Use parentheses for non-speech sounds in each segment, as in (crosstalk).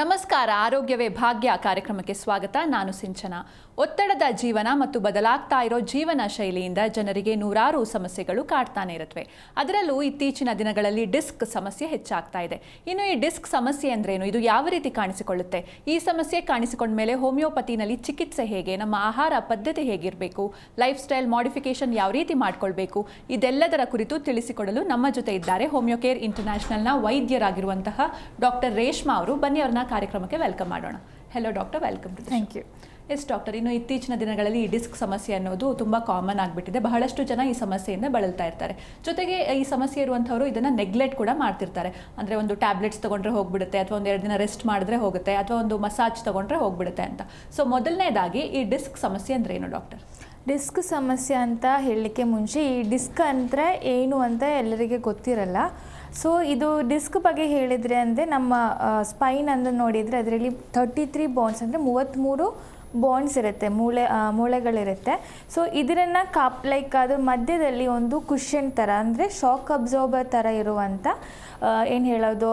ನಮಸ್ಕಾರ, ಆರೋಗ್ಯವೇ ಭಾಗ್ಯ ಕಾರ್ಯಕ್ರಮಕ್ಕೆ ಸ್ವಾಗತ. ನಾನು ಸಿಂಚನ. ಒತ್ತಡದ ಜೀವನ ಮತ್ತು ಬದಲಾಗ್ತಾ ಇರೋ ಜೀವನ ಶೈಲಿಯಿಂದ ಜನರಿಗೆ ನೂರಾರು ಸಮಸ್ಯೆಗಳು ಕಾಡ್ತಾನೆ ಇರುತ್ತವೆ ಅದರಲ್ಲೂ ಇತ್ತೀಚಿನ ದಿನಗಳಲ್ಲಿ ಡಿಸ್ಕ್ ಸಮಸ್ಯೆ ಹೆಚ್ಚಾಗ್ತಾ ಇದೆ. ಇನ್ನು ಈ ಡಿಸ್ಕ್ ಸಮಸ್ಯೆ ಅಂದ್ರೇನು? ಇದು ಯಾವ ರೀತಿ ಕಾಣಿಸಿಕೊಳ್ಳುತ್ತೆ? ಈ ಸಮಸ್ಯೆ ಕಾಣಿಸಿಕೊಂಡ ಮೇಲೆ ಹೋಮಿಯೋಪತಿನಲ್ಲಿ ಚಿಕಿತ್ಸೆ ಹೇಗೆ? ನಮ್ಮ ಆಹಾರ ಪದ್ಧತಿ ಹೇಗಿರಬೇಕು? ಲೈಫ್ ಸ್ಟೈಲ್ ಮಾಡಿಫಿಕೇಶನ್ ಯಾವ ರೀತಿ ಮಾಡ್ಕೊಳ್ಬೇಕು? ಇದೆಲ್ಲದರ ಕುರಿತು ತಿಳಿಸಿಕೊಡಲು ನಮ್ಮ ಜೊತೆ ಇದ್ದಾರೆ ಹೋಮಿಯೋಕೇರ್ ಇಂಟರ್ನ್ಯಾಷನಲ್ನ ವೈದ್ಯರಾಗಿರುವಂತಹ ಡಾಕ್ಟರ್ ರೇಷ್ಮಾ ಅವರು. ಬನ್ನಿ ಅವ್ರನ್ನ ಕಾರ್ಯಕ್ರಮಕ್ಕೆ ವೆಲ್ಕಮ್ ಮಾಡೋಣ. Hello doctor welcome to thank you yes doctor ಇನ್ನು ಇತ್ತೀಚಿನ ದಿನಗಳಲ್ಲಿ ಈ ಡಿಸ್ಕ್ ಸಮಸ್ಯೆ ಅನ್ನೋದು ತುಂಬ ಕಾಮನ್ ಆಗಿಬಿಟ್ಟಿದೆ. ಬಹಳಷ್ಟು ಜನ ಈ ಸಮಸ್ಯೆಯಿಂದ ಬಳಲ್ತಾ ಇರ್ತಾರೆ. ಜೊತೆಗೆ ಈ ಸಮಸ್ಯೆ ಇರುವಂಥವರು ಇದನ್ನು ನೆಗ್ಲೆಕ್ಟ್ ಕೂಡ ಮಾಡ್ತಿರ್ತಾರೆ. ಅಂದರೆ ಒಂದು ಟ್ಯಾಬ್ಲೆಟ್ಸ್ ತೊಗೊಂಡ್ರೆ ಹೋಗ್ಬಿಡುತ್ತೆ ಅಥವಾ ಒಂದು ಎರಡು ದಿನ ರೆಸ್ಟ್ ಮಾಡಿದ್ರೆ ಹೋಗುತ್ತೆ ಅಥವಾ ಒಂದು ಮಸಾಜ್ ತೊಗೊಂಡ್ರೆ ಹೋಗ್ಬಿಡುತ್ತೆ ಅಂತ. ಸೊ ಮೊದಲನೇದಾಗಿ ಈ ಡಿಸ್ಕ್ ಸಮಸ್ಯೆ ಅಂದ್ರೆ ಏನು ಡಾಕ್ಟರ್ ಡಿಸ್ಕ್ ಸಮಸ್ಯೆ ಅಂತ ಹೇಳಲಿಕ್ಕೆ ಮುಂಚೆ ಈ ಡಿಸ್ಕ್ ಅಂದರೆ ಏನು ಅಂತ ಎಲ್ಲರಿಗೆ ಗೊತ್ತಿರಲ್ಲ. ಸೊ ಇದು ಡಿಸ್ಕ್ ಬಗ್ಗೆ ಹೇಳಿದರೆ ಅಂದರೆ ನಮ್ಮ ಸ್ಪೈನ್ ಅಂತ ನೋಡಿದರೆ ಅದರಲ್ಲಿ ತರ್ಟಿ ತ್ರೀ ಬಾಂಡ್ಸ್ ಅಂದರೆ ಮೂವತ್ತ್ಮೂರು ಬಾಂಡ್ಸ್ ಇರುತ್ತೆ, ಮೂಳೆ ಮೂಳೆಗಳಿರುತ್ತೆ. ಸೊ ಇದರನ್ನು ಕಾಪ್ ಲೈಕ್ ಅದ್ರ ಮಧ್ಯದಲ್ಲಿ ಒಂದು ಕುಷನ್ ಥರ ಅಂದರೆ ಶಾಕ್ ಅಬ್ಸಾರ್ಬರ್ ಥರ ಇರುವಂಥ ಏನು ಹೇಳೋದು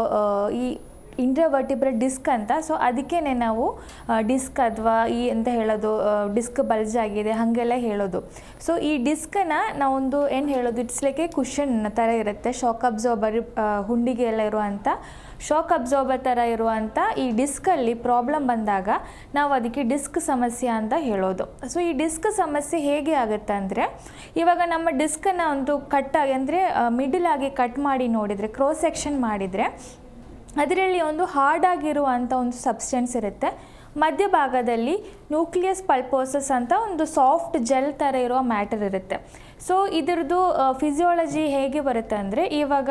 ಈ ಇಂಟ್ರವರ್ಟಿಬ್ರಲ್ ಡಿಸ್ಕ್ ಅಂತ. ಸೊ ಅದಕ್ಕೇ ನಾವು ಡಿಸ್ಕ್ ಅಥವಾ ಈ ಅಂತ ಹೇಳೋದು ಡಿಸ್ಕ್ ಬಲ್ಜ್ ಆಗಿದೆ, ಹಾಗೆಲ್ಲ ಹೇಳೋದು. ಸೊ ಈ ಡಿಸ್ಕನ್ನು ನಾವೊಂದು ಏನು ಹೇಳೋದು ಇಟ್ಸ್ ಲೈಕ್ ಎ ಥರ ಇರುತ್ತೆ. ಶಾಕ್ ಅಬ್ಸರ್ಬರ್ ಹುಂಡಿಗೆ ಎಲ್ಲ ಇರುವಂಥ ಶಾಕ್ ಅಬ್ಸರ್ಬರ್ ಥರ ಇರುವಂಥ ಈ ಡಿಸ್ಕಲ್ಲಿ ಪ್ರಾಬ್ಲಮ್ ಬಂದಾಗ ನಾವು ಅದಕ್ಕೆ ಡಿಸ್ಕ್ ಸಮಸ್ಯೆ ಅಂತ ಹೇಳೋದು. ಸೊ ಈ ಡಿಸ್ಕ್ ಸಮಸ್ಯೆ ಹೇಗೆ ಆಗುತ್ತೆ ಅಂದರೆ, ಇವಾಗ ನಮ್ಮ ಡಿಸ್ಕನ್ನು ಒಂದು ಕಟ್ಟಾಗಿ ಅಂದರೆ ಮಿಡಲ್ ಆಗಿ ಕಟ್ ಮಾಡಿ ನೋಡಿದರೆ ಕ್ರಾಸ್ ಸೆಕ್ಷನ್ ಮಾಡಿದರೆ ಅದರಲ್ಲಿ ಒಂದು ಹಾರ್ಡ್ ಆಗಿರುವಂಥ ಒಂದು ಸಬ್ಸ್ಟೆನ್ಸ್ ಇರುತ್ತೆ. ಮಧ್ಯಭಾಗದಲ್ಲಿ ನ್ಯೂಕ್ಲಿಯಸ್ ಪಲ್ಪೋಸಸ್ ಅಂತ ಒಂದು ಸಾಫ್ಟ್ ಜೆಲ್ ಥರ ಇರುವ ಮ್ಯಾಟರ್ ಇರುತ್ತೆ. ಸೊ, ಇದರದ್ದು ಫಿಸಿಯಾಲಜಿ ಹೇಗೆ ಬರುತ್ತೆ ಅಂದರೆ, ಇವಾಗ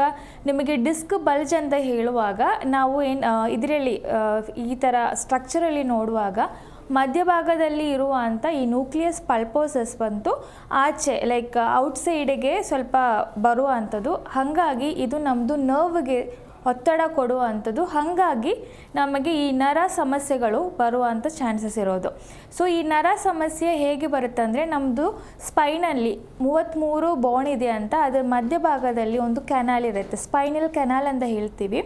ನಿಮಗೆ ಡಿಸ್ಕ್ ಬಲ್ಜ್ ಅಂತ ಹೇಳುವಾಗ ನಾವು ಏನು ಇದರಲ್ಲಿ ಈ ಥರ ಸ್ಟ್ರಕ್ಚರಲ್ಲಿ ನೋಡುವಾಗ ಮಧ್ಯಭಾಗದಲ್ಲಿ ಇರುವಂಥ ಈ ನ್ಯೂಕ್ಲಿಯಸ್ ಪಲ್ಪೋಸಸ್ ಬಂತು ಆಚೆ, ಲೈಕ್ ಔಟ್ಸೈಡಿಗೆ ಸ್ವಲ್ಪ ಬರುವಂಥದ್ದು. ಹಾಗಾಗಿ ಇದು ನಮ್ಮದು ನರ್ವ್ಗೆ ಒತ್ತಡ ಕೊಡುವಂಥದ್ದು. ಹಾಗಾಗಿ ನಮಗೆ ಈ ನರ ಸಮಸ್ಯೆಗಳು ಬರುವಂಥ ಚಾನ್ಸಸ್ ಇರೋದು. ಸೊ ಈ ನರ ಸಮಸ್ಯೆ ಹೇಗೆ ಬರುತ್ತೆ ಅಂದರೆ ನಮ್ಮದು ಸ್ಪೈನಲ್ಲಿ ಮೂವತ್ತ್ಮೂರು ಬೋನ್ ಇದೆ ಅಂತ ಅದರ ಮಧ್ಯಭಾಗದಲ್ಲಿ ಒಂದು ಕೆನಾಲ್ ಇರುತ್ತೆ. ಸ್ಪೈನಲ್ ಕೆನಾಲ್ ಅಂತ ಹೇಳ್ತೀವಿ.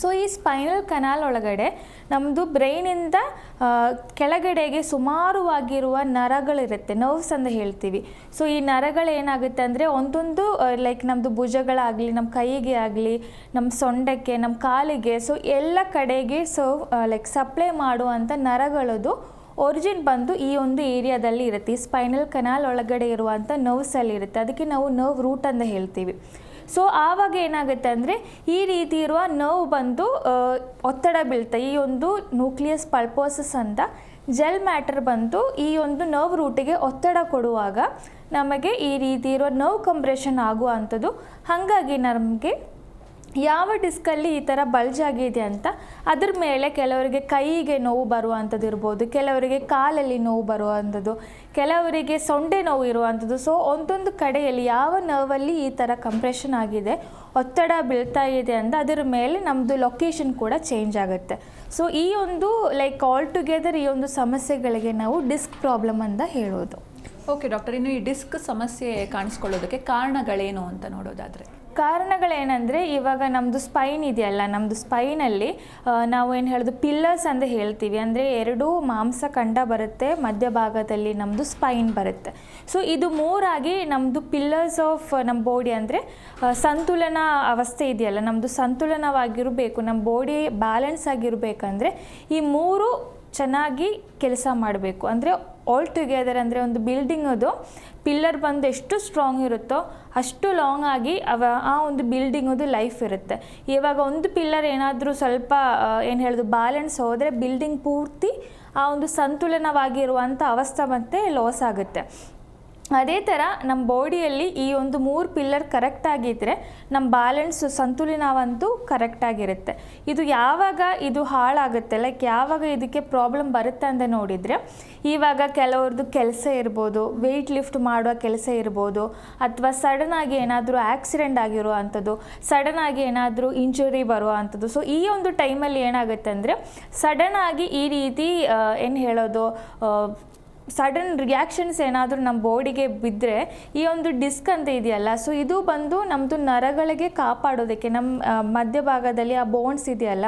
ಸೊ ಈ ಸ್ಪೈನಲ್ ಕನಾಲ್ ಒಳಗಡೆ ನಮ್ಮದು ಬ್ರೈನಿಂದ ಕೆಳಗಡೆಗೆ ಸುಮಾರುವಾಗಿರುವ ನರಗಳಿರುತ್ತೆ. ನರ್ವ್ಸ್ ಅಂತ ಹೇಳ್ತೀವಿ. ಸೊ ಈ ನರಗಳು ಏನಾಗುತ್ತೆ ಅಂದರೆ ಒಂದೊಂದು ಲೈಕ್ ನಮ್ಮದು ಭುಜಗಳಾಗಲಿ ನಮ್ಮ ಕೈಗೆ ಆಗಲಿ ನಮ್ಮ ಸೊಂಡಕ್ಕೆ ನಮ್ಮ ಕಾಲಿಗೆ ಸೊ ಎಲ್ಲ ಕಡೆಗೆ ಸರ್ವ್ ಲೈಕ್ ಸಪ್ಲೈ ಮಾಡುವಂಥ ನರಗಳದು ಒರಿಜಿನ್ ಬಂದು ಈ ಒಂದು ಏರಿಯಾದಲ್ಲಿ ಇರುತ್ತೆ ಈ ಸ್ಪೈನಲ್ ಕನಾಲ್ ಒಳಗಡೆ ಇರುವಂಥ ನರ್ವ್ಸಲ್ಲಿ ಇರುತ್ತೆ ಅದಕ್ಕೆ ನಾವು ನರ್ವ್ ರೂಟ್ ಅಂತ ಹೇಳ್ತೀವಿ. ಸೊ ಆವಾಗ ಏನಾಗುತ್ತೆ ಅಂದರೆ, ಈ ರೀತಿ ಇರುವ ನೋವು ಬಂದು ಒತ್ತಡ ಬೀಳ್ತಾ, ಈ ಒಂದು ನ್ಯೂಕ್ಲಿಯಸ್ ಪಲ್ಪೋಸಸ್ ಅಂತ ಜೆಲ್ ಮ್ಯಾಟರ್ ಬಂದು, ಈ ಒಂದು ನರ್ವ್ ರೂಟಿಗೆ ಒತ್ತಡ ಕೊಡುವಾಗ ನಮಗೆ ಈ ರೀತಿ ಇರುವ ನರ್ವ್ ಕಂಪ್ರೆಷನ್ ಆಗುವಂಥದ್ದು. ಹಾಗಾಗಿ ನಮಗೆ ಯಾವ ಡಿಸ್ಕಲ್ಲಿ ಈ ಥರ ಬಲ್ಜ್ ಆಗಿದೆ ಅಂತ ಅದ್ರ ಮೇಲೆ ಕೆಲವರಿಗೆ ಕೈಗೆ ನೋವು ಬರುವಂಥದ್ದು ಇರ್ಬೋದು, ಕೆಲವರಿಗೆ ಕಾಲಲ್ಲಿ ನೋವು ಬರುವಂಥದ್ದು, ಕೆಲವರಿಗೆ ಸೊಂಡೆ ನೋವು ಇರುವಂಥದ್ದು. ಸೊ ಒಂದೊಂದು ಕಡೆಯಲ್ಲಿ ಯಾವ ನರ್ವಲ್ಲಿ ಈ ಥರ ಕಂಪ್ರೆಷನ್ ಆಗಿದೆ, ಒತ್ತಡ ಬೀಳ್ತಾ ಇದೆ ಅಂತ ಅದರ ಮೇಲೆ ನಮ್ಮದು ಲೊಕೇಶನ್ ಕೂಡ ಚೇಂಜ್ ಆಗುತ್ತೆ. ಸೊ ಈ ಒಂದು ಲೈಕ್ ಆಲ್ ಟುಗೆದರ್ ಈ ಒಂದು ಸಮಸ್ಯೆಗಳಿಗೆ ನಾವು ಡಿಸ್ಕ್ ಪ್ರಾಬ್ಲಮ್ ಅಂತ ಹೇಳೋದು. ಓಕೆ ಡಾಕ್ಟರ್ ಇನ್ನು ಈ ಡಿಸ್ಕ್ ಸಮಸ್ಯೆ ಕಾಣಿಸ್ಕೊಳ್ಳೋದಕ್ಕೆ ಕಾರಣಗಳೇನು ಅಂತ ನೋಡೋದಾದ್ರೆ? ಕಾರಣಗಳೇನೆಂದರೆ ಇವಾಗ ನಮ್ಮದು ಸ್ಪೈನ್ ಇದೆಯಲ್ಲ ನಮ್ಮದು ಸ್ಪೈನಲ್ಲಿ ನಾವು ಏನು ಹೇಳೋದು ಪಿಲ್ಲರ್ಸ್ ಅಂತ ಹೇಳ್ತೀವಿ. ಅಂದರೆ ಎರಡು ಮಾಂಸ ಕಂಡ ಬರುತ್ತೆ ಮಧ್ಯಭಾಗದಲ್ಲಿ ನಮ್ಮದು ಸ್ಪೈನ್ ಬರುತ್ತೆ. ಸೊ ಇದು ಮೂರಾಗಿ ನಮ್ಮದು ಪಿಲ್ಲರ್ಸ್ ಆಫ್ ನಮ್ಮ ಬಾಡಿ ಅಂದರೆ ಸಂತುಲನ ಅವಸ್ಥೆ ಇದೆಯಲ್ಲ ನಮ್ಮದು ಸಂತುಲನವಾಗಿರಬೇಕು ನಮ್ಮ ಬಾಡಿ ಬ್ಯಾಲೆನ್ಸ್ ಆಗಿರಬೇಕಂದ್ರೆ ಈ ಮೂರು ಚೆನ್ನಾಗಿ ಕೆಲಸ ಮಾಡಬೇಕು. ಅಂದರೆ ಆಲ್ ಟುಗೆದರ್ ಅಂದರೆ ಒಂದು ಬಿಲ್ಡಿಂಗ್ ಅದು ಪಿಲ್ಲರ್ ಬಂದು ಎಷ್ಟು ಸ್ಟ್ರಾಂಗ್ ಇರುತ್ತೋ ಅಷ್ಟು ಲಾಂಗ್ ಆಗಿ ಅವ ಆ ಒಂದು ಬಿಲ್ಡಿಂಗದು ಲೈಫ್ ಇರುತ್ತೆ. ಇವಾಗ ಒಂದು ಪಿಲ್ಲರ್ ಏನಾದರೂ ಸ್ವಲ್ಪ ಏನು ಹೇಳೋದು ಬ್ಯಾಲೆನ್ಸ್ ಹೋದರೆ ಬಿಲ್ಡಿಂಗ್ ಪೂರ್ತಿ ಆ ಒಂದು ಸಂತುಲನವಾಗಿರುವಂಥ ಅವಸ್ಥೆ ಮತ್ತೆ ಲಾಸ್ ಆಗುತ್ತೆ. ಅದೇ ಥರ ನಮ್ಮ ಬಾಡಿಯಲ್ಲಿ ಈ ಒಂದು ಮೂರು ಪಿಲ್ಲರ್ ಕರೆಕ್ಟ್ ಆಗಿದ್ದರೆ ನಮ್ಮ ಬ್ಯಾಲೆನ್ಸ್ ಸಂತುಲನವಂತೂ ಕರೆಕ್ಟಾಗಿರುತ್ತೆ ಇದು ಯಾವಾಗ ಇದು ಹಾಳಾಗುತ್ತೆ ಲೈಕ್ ಯಾವಾಗ ಇದಕ್ಕೆ ಪ್ರಾಬ್ಲಮ್ ಬರುತ್ತೆ ಅಂತ ನೋಡಿದರೆ, ಇವಾಗ ಕೆಲವ್ರದ್ದು ಕೆಲಸ ಇರ್ಬೋದು ವೆಯ್ಟ್ ಲಿಫ್ಟ್ ಮಾಡುವ ಕೆಲಸ ಇರ್ಬೋದು, ಅಥವಾ ಸಡನ್ ಆಗಿ ಏನಾದರೂ ಆಕ್ಸಿಡೆಂಟ್ ಆಗಿರೋ ಅಂಥದ್ದು ಆಗಿ ಏನಾದರೂ ಇಂಜುರಿ ಬರೋ ಅಂಥದ್ದು ಸೊ ಈ ಒಂದು ಟೈಮಲ್ಲಿ ಏನಾಗುತ್ತೆ ಅಂದರೆ ಸಡನ್ ಆಗಿ ಈ ರೀತಿ ಏನು ಹೇಳೋದು ಸಡನ್ ರಿಯಾಕ್ಷನ್ಸ್ ಏನಾದರೂ ನಮ್ಮ ಬಾಡಿಗೆ ಬಿದ್ದರೆ ಈ ಒಂದು ಡಿಸ್ಕ್ ಅಂತ ಇದೆಯಲ್ಲ ಸೊ ಇದು ಬಂದು ನಮ್ಮದು ನರಗಳಿಗೆ ಕಾಪಾಡೋದಕ್ಕೆ ನಮ್ಮ ಮಧ್ಯಭಾಗದಲ್ಲಿ ಆ ಬೋನ್ಸ್ ಇದೆಯಲ್ಲ,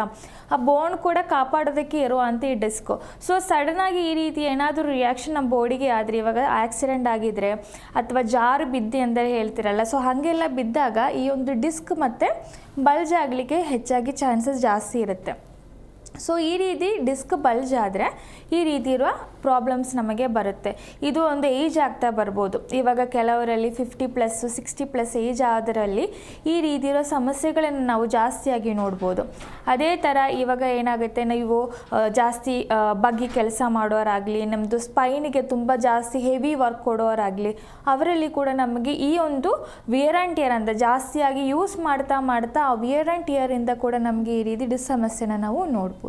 ಆ ಬೋನ್ ಕೂಡ ಕಾಪಾಡೋದಕ್ಕೆ ಇರುವಂಥ ಈ ಡಿಸ್ಕು ಸೊ ಸಡನ್ನಾಗಿ ಈ ರೀತಿ ಏನಾದರೂ ರಿಯಾಕ್ಷನ್ ನಮ್ಮ ಬಾಡಿಗೆ ಆದರೆ, ಇವಾಗ ಆಕ್ಸಿಡೆಂಟ್ ಆಗಿದ್ರೆ ಅಥವಾ ಜಾರು ಬಿದ್ದಿ ಅಂದರೆ ಹೇಳ್ತಿರಲ್ಲ ಸೊ ಹಾಗೆಲ್ಲ ಬಿದ್ದಾಗ ಈ ಒಂದು ಡಿಸ್ಕ್ ಮತ್ತು ಬಲ್ಜ್ ಆಗಲಿಕ್ಕೆ ಹೆಚ್ಚಾಗಿ ಚಾನ್ಸಸ್ ಜಾಸ್ತಿ ಇರುತ್ತೆ. ಸೊ ಈ ರೀತಿ ಡಿಸ್ಕ್ ಬಲ್ಜ್ ಆದರೆ ಈ ರೀತಿ ಇರುವ ಪ್ರಾಬ್ಲಮ್ಸ್ ನಮಗೆ ಬರುತ್ತೆ. ಇದು ಒಂದು ಏಜ್ ಆಗ್ತಾ ಬರ್ಬೋದು. ಇವಾಗ ಕೆಲವರಲ್ಲಿ fifty plus sixty plus age ಆದರಲ್ಲಿ ಈ ರೀತಿ ಇರೋ ಸಮಸ್ಯೆಗಳನ್ನು ನಾವು ಜಾಸ್ತಿಯಾಗಿ ನೋಡ್ಬೋದು. ಅದೇ ಥರ ಇವಾಗ ಏನಾಗುತ್ತೆ, ನೀವು ಜಾಸ್ತಿ ಬಗ್ಗಿ ಕೆಲಸ ಮಾಡೋರಾಗಲಿ ನಮ್ಮದು ಸ್ಪೈನಿಗೆ ತುಂಬ ಜಾಸ್ತಿ ಹೆವಿ ವರ್ಕ್ ಕೊಡೋರಾಗಲಿ, ಅವರಲ್ಲಿ ಕೂಡ ನಮಗೆ ಈ ಒಂದು ವಿಯರ್ ಆ್ಯಂಡ್ ಟಿಯರ್ ಅಂತ ಜಾಸ್ತಿಯಾಗಿ ಯೂಸ್ ಮಾಡ್ತಾ ಮಾಡ್ತಾ, ಆ ವಿಯರ್ ಆ್ಯಂಡ್ ಟಿಯರಿಂದ ಕೂಡ ನಮಗೆ ಈ ರೀತಿ ಡಿಸ್ ಸಮಸ್ಯೆನ ನಾವು ನೋಡ್ಬೋದು.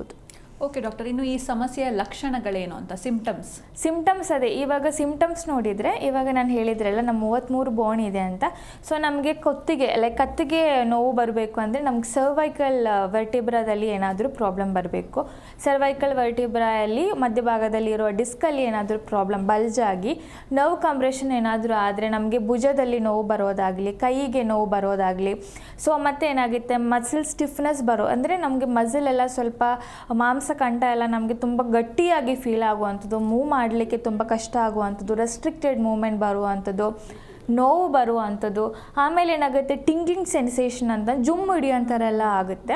ಓಕೆ ಡಾಕ್ಟರ್ ಇನ್ನು ಈ ಸಮಸ್ಯೆಯ ಲಕ್ಷಣಗಳೇನು ಅಂತ ಸಿಂಪ್ಟಮ್ಸ್ ಸಿಂಪ್ಟಮ್ಸ್ ಅದೇ, ಇವಾಗ ಸಿಂಪ್ಟಮ್ಸ್ ನೋಡಿದರೆ, ಇವಾಗ ನಾನು ಹೇಳಿದ್ರಲ್ಲ ನಮ್ಮ ಮೂವತ್ತ್ಮೂರು ಬೋನ್ ಇದೆ ಅಂತ. ಸೊ ನಮಗೆ ಕೊತ್ತಿಗೆ ಲೈಕ್ ಕತ್ತಿಗೆ ನೋವು ಬರಬೇಕು ಅಂದರೆ ನಮ್ಗೆ ಸರ್ವೈಕಲ್ ವರ್ಟಿಬ್ರಾದಲ್ಲಿ ಏನಾದರೂ ಪ್ರಾಬ್ಲಮ್ ಬರಬೇಕು. ಸರ್ವೈಕಲ್ ವರ್ಟಿಬ್ರಾಯಲ್ಲಿ ಮಧ್ಯಭಾಗದಲ್ಲಿ ಇರುವ ಡಿಸ್ಕಲ್ಲಿ ಏನಾದರೂ ಪ್ರಾಬ್ಲಮ್ ಬಲ್ಜ್ ಆಗಿ ನೋವು ಕಂಪ್ರೆಷನ್ ಏನಾದರೂ ಆದರೆ ನಮಗೆ ಭುಜದಲ್ಲಿ ನೋವು ಬರೋದಾಗಲಿ, ಕೈಗೆ ನೋವು ಬರೋದಾಗಲಿ. ಸೊ ಮತ್ತೆ ಏನಾಗುತ್ತೆ ಮಸಲ್ ಸ್ಟಿಫ್ನೆಸ್ ಬರೋ, ಅಂದರೆ ನಮಗೆ ಮಸಲ್ ಎಲ್ಲ ಸ್ವಲ್ಪ ಮಾಂಸ ಕಂಠ ಎಲ್ಲ ನಮಗೆ ತುಂಬ ಗಟ್ಟಿಯಾಗಿ ಫೀಲ್ ಆಗುವಂಥದ್ದು ಮೂವ್ ಮಾಡಲಿಕ್ಕೆ ತುಂಬ ಕಷ್ಟ ಆಗುವಂಥದ್ದು ರೆಸ್ಟ್ರಿಕ್ಟೆಡ್ ಮೂಮೆಂಟ್ ಬರುವಂಥದ್ದು, ನೋವು ಬರುವಂಥದ್ದು, ಆಮೇಲೆ ಏನಾಗುತ್ತೆ ಟಿಂಗ್ಲಿಂಗ್ ಸೆನ್ಸೇಷನ್ ಅಂತ ಜುಮ್ ಹಿಡಿಯೋಂಥರೆಲ್ಲ ಆಗುತ್ತೆ.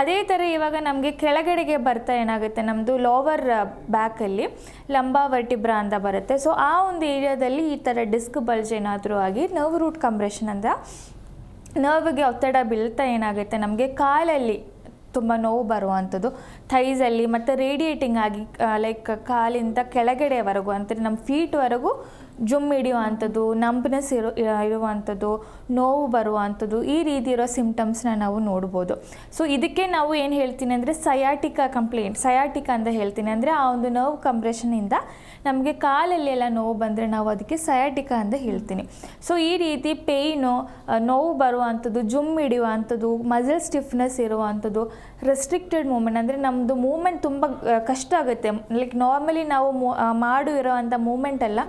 ಅದೇ ಥರ ಇವಾಗ ನಮಗೆ ಕೆಳಗಡೆಗೆ ಬರ್ತಾ ಏನಾಗುತ್ತೆ ನಮ್ಮದು ಲೋವರ್ ಬ್ಯಾಕಲ್ಲಿ ಲಂಬಾ ವರ್ಟಿಬ್ರಾ ಅಂತ ಬರುತ್ತೆ. ಸೊ ಆ ಒಂದು ಏರಿಯಾದಲ್ಲಿ ಈ ಥರ ಡಿಸ್ಕ್ ಬಲ್ಜ್ ಏನಾದರೂ ಆಗಿ ನರ್ವ್ ರೂಟ್ ಕಂಪ್ರೆಷನ್ ಅಂತ ನರ್ವ್ಗೆ ಒತ್ತಡ ಬೀಳ್ತಾ ಏನಾಗುತ್ತೆ, ನಮಗೆ ಕಾಲಲ್ಲಿ ತುಂಬ ನೋವು ಬರುವಂಥದ್ದು. ಥೈಸಲ್ಲಿ ಮತ್ತು ರೇಡಿಯೇಟಿಂಗ್ ಆಗಿ ಲೈಕ್ ಕಾಲಿಂದ ಕೆಳಗಡೆವರೆಗೂ ಅಂದರೆ ನಮ್ಮ ಫೀಟ್ವರೆಗೂ ಜುಮ್ ಹಿಡಿಯುವಂಥದ್ದು ನಂಬ್ನೆಸ್ ಇರೋ ಇರುವಂಥದ್ದು ನೋವು ಬರುವಂಥದ್ದು ಈ ರೀತಿ ಇರೋ ಸಿಮ್ಟಮ್ಸ್ನ ನಾವು ನೋಡ್ಬೋದು. ಸೊ ಇದಕ್ಕೆ ನಾವು ಏನು ಹೇಳ್ತೀನಿ ಅಂದರೆ ಸಯಾಟಿಕಾ ಕಂಪ್ಲೇಂಟ್ ಸಯಾಟಿಕಾ ಅಂತ ಹೇಳ್ತೀನಿ ಅಂದರೆ ಆ ಒಂದು ನೋವು ಕಂಪ್ರೆಷನಿಂದ ನಮಗೆ ಕಾಲಲ್ಲಿ ಎಲ್ಲ ನೋವು ಬಂದರೆ ನಾವು ಅದಕ್ಕೆ ಸಯಾಟಿಕಾ ಅಂತ ಹೇಳ್ತೀನಿ. ಸೊ ಈ ರೀತಿ ಪೇಯ್ನು ನೋವು ಬರುವಂಥದ್ದು ಜುಮ್ ಹಿಡಿಯುವಂಥದ್ದು ಮಸಲ್ ಸ್ಟಿಫ್ನೆಸ್ ಇರುವಂಥದ್ದು ರೆಸ್ಟ್ರಿಕ್ಟೆಡ್ ಮೂಮೆಂಟ್ ಅಂದರೆ ನಮ್ಮದು ಮೂಮೆಂಟ್ ತುಂಬ ಕಷ್ಟ ಆಗುತ್ತೆ. ಲೈಕ್ ನಾರ್ಮಲಿ ನಾವು ಮೂ ಮಾಡು ಇರೋವಂಥ ಮೂಮೆಂಟ್ ಎಲ್ಲ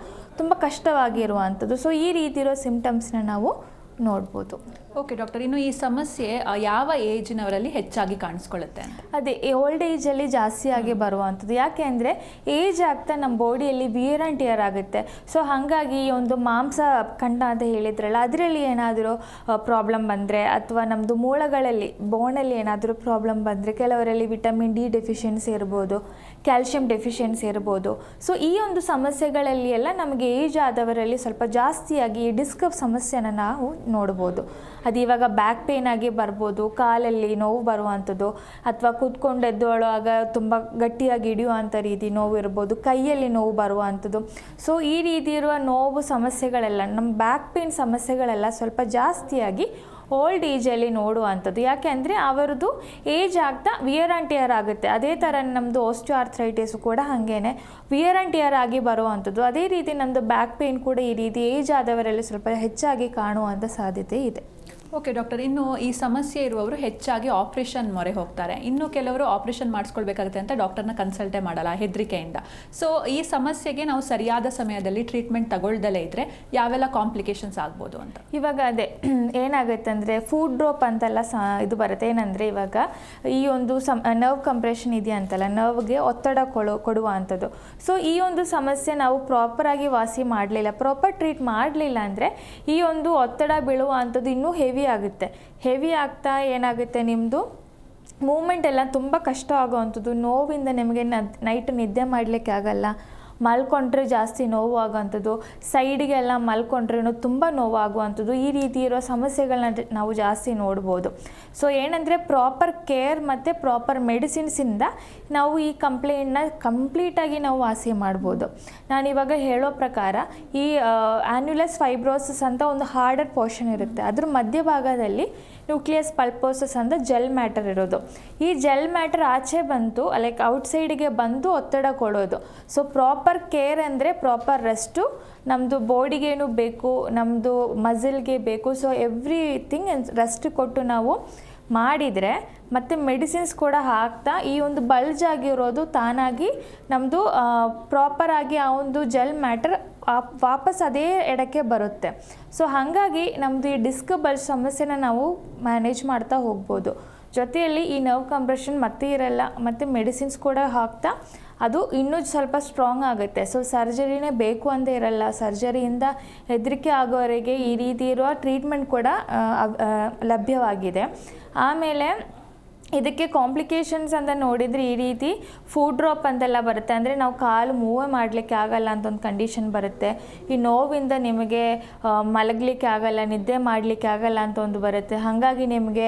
ತುಂಬ ಕಷ್ಟವಾಗಿ ಇರುವಂಥದ್ದು ಸೊ ಈ ರೀತಿ ಇರೋ ಸಿಂಪ್ಟಮ್ಸ್ನ ನಾವು ನೋಡ್ಬೋದು. ಓಕೆ ಡಾಕ್ಟರ್ ಇನ್ನು ಈ ಸಮಸ್ಯೆ ಯಾವ ಏಜಿನವರಲ್ಲಿ ಹೆಚ್ಚಾಗಿ ಕಾಣಿಸ್ಕೊಳ್ಳುತ್ತೆ ಅಂತ? ಅದೇ ಓಲ್ಡ್ ಏಜಲ್ಲಿ ಜಾಸ್ತಿಯಾಗಿ ಬರುವಂಥದ್ದು. ಯಾಕೆ ಅಂದರೆ ಏಜ್ ಆಗ್ತಾ ನಮ್ಮ ಬಾಡಿಯಲ್ಲಿ ವಿಯರ್ ಆ್ಯಂಡ್ ಟಿಯರ್ ಆಗುತ್ತೆ. ಸೊ ಹಾಗಾಗಿ ಈ ಒಂದು ಮಾಂಸ ಖಂಡ ಅಂತ ಹೇಳಿದ್ರಲ್ಲ ಅದರಲ್ಲಿ ಏನಾದರೂ ಪ್ರಾಬ್ಲಮ್ ಬಂದರೆ ಅಥವಾ ನಮ್ಮದು ಮೂಳೆಗಳಲ್ಲಿ ಬೋನಲ್ಲಿ ಏನಾದರೂ ಪ್ರಾಬ್ಲಮ್ ಬಂದರೆ ಕೆಲವರಲ್ಲಿ ವಿಟಮಿನ್ ಡಿ ಡೆಫಿಷಿಯನ್ಸಿ ಇರ್ಬೋದು ಕ್ಯಾಲ್ಶಿಯಂ ಡೆಫಿಷಿಯನ್ಸಿ ಇರ್ಬೋದು. ಸೊ ಈ ಒಂದು ಸಮಸ್ಯೆಗಳಲ್ಲಿ ಎಲ್ಲ ನಮಗೆ ಏಜ್ ಆದವರಲ್ಲಿ ಸ್ವಲ್ಪ ಜಾಸ್ತಿಯಾಗಿ ಈ ಡಿಸ್ಕ್ ಸಮಸ್ಯೆನ ನಾವು ನೋಡ್ಬೋದು. ಅದು ಇವಾಗ ಬ್ಯಾಕ್ ಪೇನ್ ಆಗಿ ಬರ್ಬೋದು, ಕಾಲಲ್ಲಿ ನೋವು ಬರುವಂಥದ್ದು, ಅಥವಾ ಕೂತ್ಕೊಂಡು ಎದ್ದೊಳುವಾಗ ತುಂಬ ಗಟ್ಟಿಯಾಗಿ ಹಿಡಿಯುವಂಥ ರೀತಿ ನೋವು ಇರ್ಬೋದು, ಕೈಯಲ್ಲಿ ನೋವು ಬರುವಂಥದ್ದು. ಸೊ ಈ ರೀತಿ ಇರುವ ನೋವು ಸಮಸ್ಯೆಗಳೆಲ್ಲ ನಮ್ಮ ಬ್ಯಾಕ್ ಪೇನ್ ಸಮಸ್ಯೆಗಳೆಲ್ಲ ಸ್ವಲ್ಪ ಜಾಸ್ತಿಯಾಗಿ ಓಲ್ಡ್ ಏಜಲ್ಲಿ ನೋಡುವಂಥದ್ದು. ಯಾಕೆ ಅಂದರೆ ಅವರದ್ದು ಏಜ್ ಆಗ್ತಾ ವಿಯರ್ ಆ್ಯಂಡ್ ಟಿಯರ್ ಆಗುತ್ತೆ. ಅದೇ ಥರ ನಮ್ಮದು ಓಸ್ಟೋ ಆರ್ಥ್ರೈಟಿಸು ಕೂಡ ಹಾಗೇನೆ. ವಿಯರ್ ಆ್ಯಂಡ್ ಟಿಯರ್ ಆಗಿ ಬರುವಂಥದ್ದು. ಅದೇ ರೀತಿ ನಮ್ಮದು ಬ್ಯಾಕ್ ಪೇಯ್ನ್ ಕೂಡ ಈ ರೀತಿ ಏಜ್ ಆದವರಲ್ಲಿ ಸ್ವಲ್ಪ ಹೆಚ್ಚಾಗಿ ಕಾಣುವಂಥ ಸಾಧ್ಯತೆ ಇದೆ. ಓಕೆ ಡಾಕ್ಟರ್ ಇನ್ನು ಈ ಸಮಸ್ಯೆ ಇರುವವರು ಹೆಚ್ಚಾಗಿ ಆಪರೇಷನ್ ಮೊರೆ ಹೋಗ್ತಾರೆ. ಇನ್ನು ಕೆಲವರು ಆಪರೇಷನ್ ಮಾಡಿಸ್ಕೊಳ್ಬೇಕಾಗುತ್ತೆ ಅಂತ ಡಾಕ್ಟರ್ನ ಕನ್ಸಲ್ಟೇ ಮಾಡಲ್ಲ, ಹೆದರಿಕೆಯಿಂದ. ಸೊ ಈ ಸಮಸ್ಯೆಗೆ ನಾವು ಸರಿಯಾದ ಸಮಯದಲ್ಲಿ ಟ್ರೀಟ್ಮೆಂಟ್ ತಗೊಳ್ದಲೇ ಇದ್ರೆ ಯಾವೆಲ್ಲ ಕಾಂಪ್ಲಿಕೇಶನ್ಸ್ ಆಗ್ಬೋದು ಅಂತ? ಇವಾಗ ಅದೇ, (clears throat) ಏನಾಗುತ್ತೆ ಅಂದರೆ ಫುಡ್ ಡ್ರಾಪ್ ಅಂತೆಲ್ಲ ಸ, ಇದು ಬರುತ್ತೆ. ಏನಂದರೆ ಇವಾಗ ಈ ಒಂದು ಸಮ್ ನರ್ವ್ ಕಂಪ್ರೆಷನ್ ಇದೆಯಂತಲ್ಲ ನರ್ವ್ಗೆ ಒತ್ತಡ ಕೊಡೋ ಕೊಡುವಂಥದ್ದು ಸೊ ಈ ಒಂದು ಸಮಸ್ಯೆ ನಾವು ಪ್ರಾಪರಾಗಿ ವಾಸಿ ಮಾಡಲಿಲ್ಲ ಪ್ರಾಪರ್ ಟ್ರೀಟ್ ಮಾಡಲಿಲ್ಲ ಅಂದರೆ ಈ ಒಂದು ಒತ್ತಡ ಬೀಳುವಂಥದ್ದು ಇನ್ನೂ ಹೆವಿ ಆಗುತ್ತೆ. ಹೆವಿ ಆಗ್ತಾ ಏನಾಗುತ್ತೆ ನಿಮ್ಮದು ಮೂಮೆಂಟ್ ಎಲ್ಲ ತುಂಬ ಕಷ್ಟ ಆಗೋವಂಥದ್ದು. ನೋವಿಂದ ನಿಮಗೆ ನೈಟ್ ನಿದ್ದೆ ಮಾಡಲಿಕ್ಕೆ ಆಗಲ್ಲ. ಮಲ್ಕೊಂಡ್ರೆ ಜಾಸ್ತಿ ನೋವು ಆಗುವಂಥದ್ದು ಸೈಡಿಗೆಲ್ಲ ಮಲ್ಕೊಂಡ್ರೂ ತುಂಬ ನೋವು ಆಗುವಂಥದ್ದು ಈ ರೀತಿ ಇರೋ ಸಮಸ್ಯೆಗಳನ್ನ ನಾವು ಜಾಸ್ತಿ ನೋಡ್ಬೋದು. ಸೊ ಏನಂದರೆ ಪ್ರಾಪರ್ ಕೇರ್ ಮತ್ತು ಪ್ರಾಪರ್ ಮೆಡಿಸಿನ್ಸಿಂದ ನಾವು ಈ ಕಂಪ್ಲೇಂಟ್ನ ಕಂಪ್ಲೀಟಾಗಿ ನಾವು ವಾಸಿ ಮಾಡ್ಬೋದು. ನಾನಿವಾಗ ಹೇಳೋ ಪ್ರಕಾರ ಈ ಆ್ಯನ್ಯುಲಸ್ ಫೈಬ್ರೋಸಸ್ ಅಂತ ಒಂದು ಹಾರ್ಡರ್ ಪೋರ್ಷನ್ ಇರುತ್ತೆ. ಅದ್ರ ಮಧ್ಯಭಾಗದಲ್ಲಿ ನ್ಯೂಕ್ಲಿಯಸ್ ಪಲ್ಪೋಸಸ್ ಅಂದರೆ ಜೆಲ್ ಮ್ಯಾಟರ್ ಇರೋದು ಈ ಜೆಲ್ ಮ್ಯಾಟರ್ ಆಚೆ ಬಂತು ಲೈಕ್ ಔಟ್ಸೈಡಿಗೆ ಬಂದು ಒತ್ತಡ ಕೊಡೋದು. ಸೊ ಪ್ರಾಪರ್ ಕೇರ್ ಅಂದರೆ ಪ್ರಾಪರ್ ರೆಸ್ಟು ನಮ್ಮದು ಬಾಡಿಗೇನು ಬೇಕು ನಮ್ಮದು ಮಸಿಲ್ಗೆ ಬೇಕು. ಸೊ ಎವ್ರಿಥಿಂಗ್ ರೆಸ್ಟ್ ಕೊಟ್ಟು ನಾವು ಮಾಡಿದರೆ ಮತ್ತು ಮೆಡಿಸಿನ್ಸ್ ಕೂಡ ಹಾಕ್ತಾ ಈ ಒಂದು ಬಲ್ಜ್ ಆಗಿರೋದು ತಾನಾಗಿ ನಮ್ಮದು ಪ್ರಾಪರಾಗಿ ಆ ಒಂದು ಜೆಲ್ ಮ್ಯಾಟರ್ ವಾಪಸ್ ಅದೇ ಎಡಕ್ಕೆ ಬರುತ್ತೆ. ಸೊ ಹಾಗಾಗಿ ನಮ್ಮದು ಈ ಡಿಸ್ಕ್ ಬಲ್ಜ್ ಸಮಸ್ಯೆನ ನಾವು ಮ್ಯಾನೇಜ್ ಮಾಡ್ತಾ ಹೋಗ್ಬೋದು. ಜೊತೆಯಲ್ಲಿ ಈ ನರ್ವ್ ಕಂಪ್ರೆಷನ್ ಮತ್ತೆ ಇರಲ್ಲ, ಮತ್ತು ಮೆಡಿಸಿನ್ಸ್ ಕೂಡ ಹಾಕ್ತಾ ಅದು ಇನ್ನೂ ಸ್ವಲ್ಪ ಸ್ಟ್ರಾಂಗ್ ಆಗುತ್ತೆ. ಸೊ ಸರ್ಜರಿನೇ ಬೇಕು ಅಂತ ಇರಲ್ಲ. ಸರ್ಜರಿಯಿಂದ ಹೆದರಿಕೆ ಆಗೋವರೆಗೆ ಈ ರೀತಿ ಇರುವ ಟ್ರೀಟ್ಮೆಂಟ್ ಕೂಡ ಲಭ್ಯವಾಗಿದೆ. ಆಮೇಲೆ ಇದಕ್ಕೆ ಕಾಂಪ್ಲಿಕೇಶನ್ಸ್ ಅಂತ ನೋಡಿದರೆ ಈ ರೀತಿ ಫುಡ್ ಡ್ರಾಪ್ ಅಂತೆಲ್ಲ ಬರುತ್ತೆ. ಅಂದರೆ ನಾವು ಕಾಲು ಮೂವ್ ಮಾಡಲಿಕ್ಕೆ ಆಗಲ್ಲ ಅಂತ ಒಂದು ಕಂಡೀಷನ್ ಬರುತ್ತೆ. ಈ ನೋವಿಂದ ನಿಮಗೆ ಮಲಗಲಿಕ್ಕೆ ಆಗಲ್ಲ, ನಿದ್ದೆ ಮಾಡಲಿಕ್ಕೆ ಆಗಲ್ಲ ಅಂತ ಒಂದು ಬರುತ್ತೆ. ಹಾಗಾಗಿ ನಿಮಗೆ